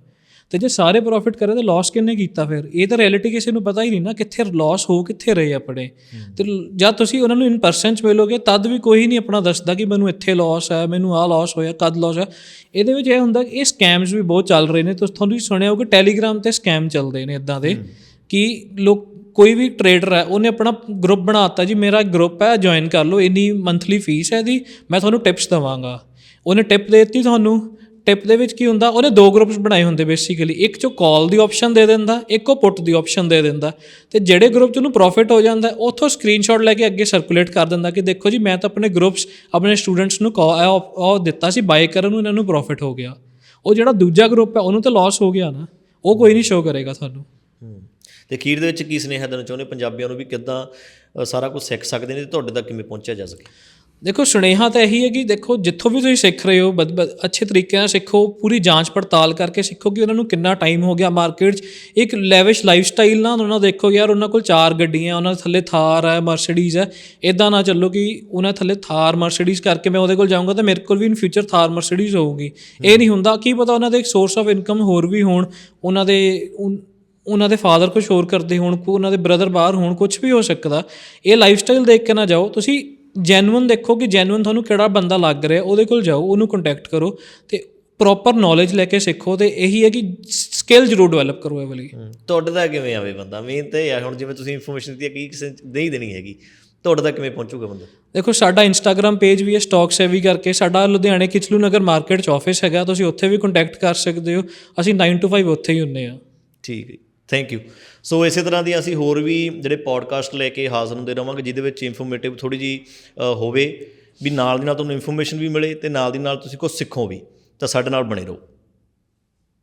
ਤੇ ਜੇ ਸਾਰੇ ਪ੍ਰੋਫਿਟ ਕਰੇ ਤਾਂ ਲਾਸ ਕਿੰਨੇ ਕੀਤਾ ਫਿਰ? ਇਹ ਤਾਂ ਰਿਐਲਿਟੀ ਕਿਸੇ ਨੂੰ ਪਤਾ ਹੀ ਨਹੀਂ ਨਾ ਕਿੱਥੇ ਲਾਸ ਹੋ ਕਿੱਥੇ ਰਹੇ ਆਪਣੇ। ਤੇ ਜਦ ਤੁਸੀਂ ਉਹਨਾਂ ਨੂੰ ਇਨ ਪਰਸਨ ਚ ਮਿਲੋਗੇ ਤਦ ਵੀ ਕੋਈ ਨਹੀਂ ਆਪਣਾ ਦੱਸਦਾ ਕਿ ਮੈਨੂੰ ਇੱਥੇ ਲਾਸ ਹੈ ਮੈਨੂੰ ਆਹ ਲਾਸ ਹੋਇਆ ਕਦ ਲਾਸ ਹੈ ਇਹਦੇ ਵਿੱਚ ਇਹ ਹੁੰਦਾ ਕਿ ਇਹ ਸਕੈਮਸ ਵੀ ਬਹੁਤ ਚੱਲ ਰਹੇ ਨੇ। ਤੁਸੀਂ ਤੁਹਾਨੂੰ ਵੀ ਸੁਣਿਆ ਹੋਊਗਾ ਟੈਲੀਗ੍ਰਾਮ ਤੇ ਸਕੈਮ ਚੱਲਦੇ ਨੇ ਇਦਾਂ ਦੇ ਕਿ ਲੋਕ ਕੋਈ ਵੀ ਟ੍ਰੇਡਰ ਹੈ ਉਹਨੇ ਆਪਣਾ ਗਰੁੱਪ ਬਣਾਤਾ ਜੀ ਮੇਰਾ ਗਰੁੱਪ ਹੈ ਜੁਆਇਨ ਕਰ ਲਓ ਇੰਨੀ ਮੰਥਲੀ ਫੀਸ ਹੈ ਦੀ ਮੈਂ ਤੁਹਾਨੂੰ ਟਿਪਸ ਦਵਾਂਗਾ। ਉਹਨੇ ਟਿਪ ਦੇ ਦਿੱਤੀ ਤੁਹਾਨੂੰ ਟਿਪ ਦੇ ਵਿੱਚ ਕੀ ਹੁੰਦਾ, ਉਹਨੇ ਦੋ ਗਰੁੱਪਸ ਬਣਾਏ ਹੁੰਦੇ ਬੇਸਿਕਲੀ ਇੱਕ ਚੋਂ ਕਾਲ ਦੀ ਆਪਸ਼ਨ ਦੇ ਦਿੰਦਾ, ਇੱਕ ਉਹ ਪੁੱਟ ਦੀ ਆਪਸ਼ਨ ਦੇ ਦਿੰਦਾ। ਤੇ ਜਿਹੜੇ ਗਰੁੱਪ 'ਚ ਉਹਨੂੰ ਪ੍ਰੋਫਿਟ ਹੋ ਜਾਂਦਾ, ਉੱਥੋਂ ਸਕਰੀਨਸ਼ਾਟ ਲੈ ਕੇ ਅੱਗੇ ਸਰਕੂਲੇਟ ਕਰ ਦਿੰਦਾ ਕਿ ਦੇਖੋ ਜੀ, ਮੈਂ ਤਾਂ ਆਪਣੇ ਗਰੁੱਪਸ ਆਪਣੇ ਸਟੂਡੈਂਟਸ ਨੂੰ call- ਉਹ ਦਿੱਤਾ ਸੀ ਬਾਏ ਕਰਨ ਨੂੰ, ਇਹਨਾਂ ਨੂੰ ਪ੍ਰੋਫਿਟ ਹੋ ਗਿਆ। ਉਹ ਜਿਹੜਾ ਦੂਜਾ ਗਰੁੱਪ ਹੈ, ਉਹਨੂੰ ਤਾਂ ਲਾਸ ਹੋ ਗਿਆ ਨਾ। ਉਹ ਕੋਈ ਨਹੀਂ ਸ਼ੋ ਕਰੇਗਾ ਤੁਹਾਨੂੰ। ਹੂੰ। ਤੇ ਅਖੀਰ ਦੇ ਵਿੱਚ ਕੀ ਸੁਨੇਹਾ ਦੇਣਾ ਚਾਹੁੰਦੇ ਪੰਜਾਬੀਆਂ ਨੂੰ ਵੀ ਕਿੱਦਾਂ ਸਾਰਾ ਕੁਝ ਸਿੱਖ ਸਕਦੇ ਨੇ ਤੇ ਤੁਹਾਡੇ ਤੱਕ ਕਿਵੇਂ ਪਹੁੰਚਿਆ ਜਾ ਸਕੇ? ਦੇਖੋ, ਸੁਨੇਹਾ ਤਾਂ ਇਹੀ ਹੈ ਕਿ ਦੇਖੋ, ਜਿੱਥੋਂ ਵੀ ਤੁਸੀਂ ਸਿੱਖ ਰਹੇ ਹੋ, ਬਦ- ਬਦ- ਅੱਛੇ ਤਰੀਕੇ ਨਾਲ ਸਿੱਖੋ, ਪੂਰੀ ਜਾਂਚ ਪੜਤਾਲ ਕਰਕੇ ਸਿੱਖੋ ਕਿ ਉਹਨਾਂ ਨੂੰ ਕਿੰਨਾ ਟਾਈਮ ਹੋ ਗਿਆ ਮਾਰਕੀਟ 'ਚ। ਇੱਕ ਲੈਵਿਸ਼ ਲਾਈਫ ਸਟਾਈਲ ਨਾਲ ਉਹਨਾਂ ਦੇਖੋ ਯਾਰ, ਉਹਨਾਂ ਕੋਲ ਚਾਰ ਗੱਡੀਆਂ, ਉਹਨਾਂ ਦੇ ਥੱਲੇ ਥਾਰ ਹੈ ਮਰਸੀਡੀਜ਼ ਹੈ। ਇਦਾਂ ਨਾ ਚੱਲੋ ਕਿ ਉਹਨਾਂ ਥੱਲੇ ਥਾਰ ਮਰਸੀਡੀਜ਼ ਕਰਕੇ ਮੈਂ ਉਹਦੇ ਕੋਲ ਜਾਊਂਗਾ ਤਾਂ ਮੇਰੇ ਕੋਲ ਵੀ ਇਨ ਫਿਊਚਰ ਥਾਰ ਮਰਸੀਡੀਜ਼ ਹੋਊਗੀ। ਇਹ ਨਹੀਂ ਹੁੰਦਾ ਕੀ ਪਤਾ ਉਹਨਾਂ ਦੇ ਇੱਕ ਸੋਰਸ ਆਫ ਇਨਕਮ ਹੋਰ ਵੀ ਹੋਣ, ਉਹਨਾਂ ਦੇ ਉਹਨਾਂ ਦੇ ਫਾਦਰ ਕੁਝ ਹੋਰ ਕਰਦੇ ਹੋਣ, ਕੋ ਉਹਨਾਂ ਦੇ ਬ੍ਰਦਰ ਬਾਹਰ ਹੋਣ ਕੁਝ ਵੀ ਹੋ ਸਕਦਾ। ਇਹ ਲਾਈਫ ਸਟਾਈਲ ਦੇਖ ਕੇ ਨਾ ਜਾਓ। ਤੁਸੀਂ ਜੈਨੂਇਨ ਦੇਖੋ ਕਿ ਜੈਨੂਇਨ ਤੁਹਾਨੂੰ ਕਿਹੜਾ ਬੰਦਾ ਲੱਗ ਰਿਹਾ ਉਹਦੇ ਕੋਲ ਜਾਓ ਉਹਨੂੰ ਕੰਟੈਕਟ ਕਰੋ ਤੇ ਪ੍ਰੋਪਰ ਨੌਲੇਜ ਲੈ ਕੇ ਸਿੱਖੋ ਤੇ ਇਹੀ ਹੈ ਕਿ ਸਕਿੱਲ ਜ਼ਰੂਰ ਡਿਵੈਲਪ ਕਰੋ ਇਹ ਵਾਲੀ। ਤੁਹਾਡੇ ਦਾ ਕਿਵੇਂ ਆਵੇ ਬੰਦਾ? ਮੇਨ ਤੇ ਇਹ ਆ ਹੁਣ ਜਿਵੇਂ ਤੁਸੀਂ ਇਨਫੋਰਮੇਸ਼ਨ ਦਿੱਤੀ ਹੈ ਕਿ ਕਿਸੇ ਨਹੀਂ ਦੇਣੀ ਹੈਗੀ ਤੁਹਾਡੇ ਦਾ ਕਿਵੇਂ ਪਹੁੰਚੂਗਾ ਬੰਦਾ? ਦੇਖੋ ਸਾਡਾ ਇੰਸਟਾਗ੍ਰam ਪੇਜ ਵੀ ਹੈ ਸਟਾਕ ਸੇਵੀ ਕਰਕੇ ਸਾਡਾ ਲੁਧਿਆਣੇ ਕਿਚਲੂ ਨਗਰ ਮਾਰਕੀਟ 'ਚ ਆਫਿਸ ਹੈਗਾ ਤੁਸੀਂ ਉੱਥੇ ਵੀ ਕੰਟੈਕਟ ਕਰ ਸਕਦੇ ਹੋ ਅਸੀਂ 9 to 5 ਉੱਥੇ ਹੀ ਹੁੰਨੇ ਆ ਠੀਕ ਹੈ ਥੈਂਕ ਯੂ ਸੋ ਇਸੇ ਤਰ੍ਹਾਂ ਦੀ ਅਸੀਂ ਹੋਰ ਵੀ ਜਿਹੜੇ ਪੋਡਕਾਸਟ ਲੈ ਕੇ ਹਾਜ਼ਰ ਹੁੰਦੇ ਰਵਾਂਗੇ, ਜਿਹਦੇ ਵਿੱਚ ਇਨਫੋਰਮੇਟਿਵ ਥੋੜੀ ਜੀ ਹੋਵੇ, ਵੀ ਨਾਲ ਦੀ ਨਾਲ ਤੁਹਾਨੂੰ ਇਨਫੋਰਮੇਸ਼ਨ ਵੀ ਮਿਲੇ ਤੇ ਨਾਲ ਦੀ ਨਾਲ ਤੁਸੀਂ ਕੁਝ ਸਿੱਖੋ ਵੀ, ਤਾਂ ਸਾਡੇ ਨਾਲ ਬਣੇ ਰਹੋ।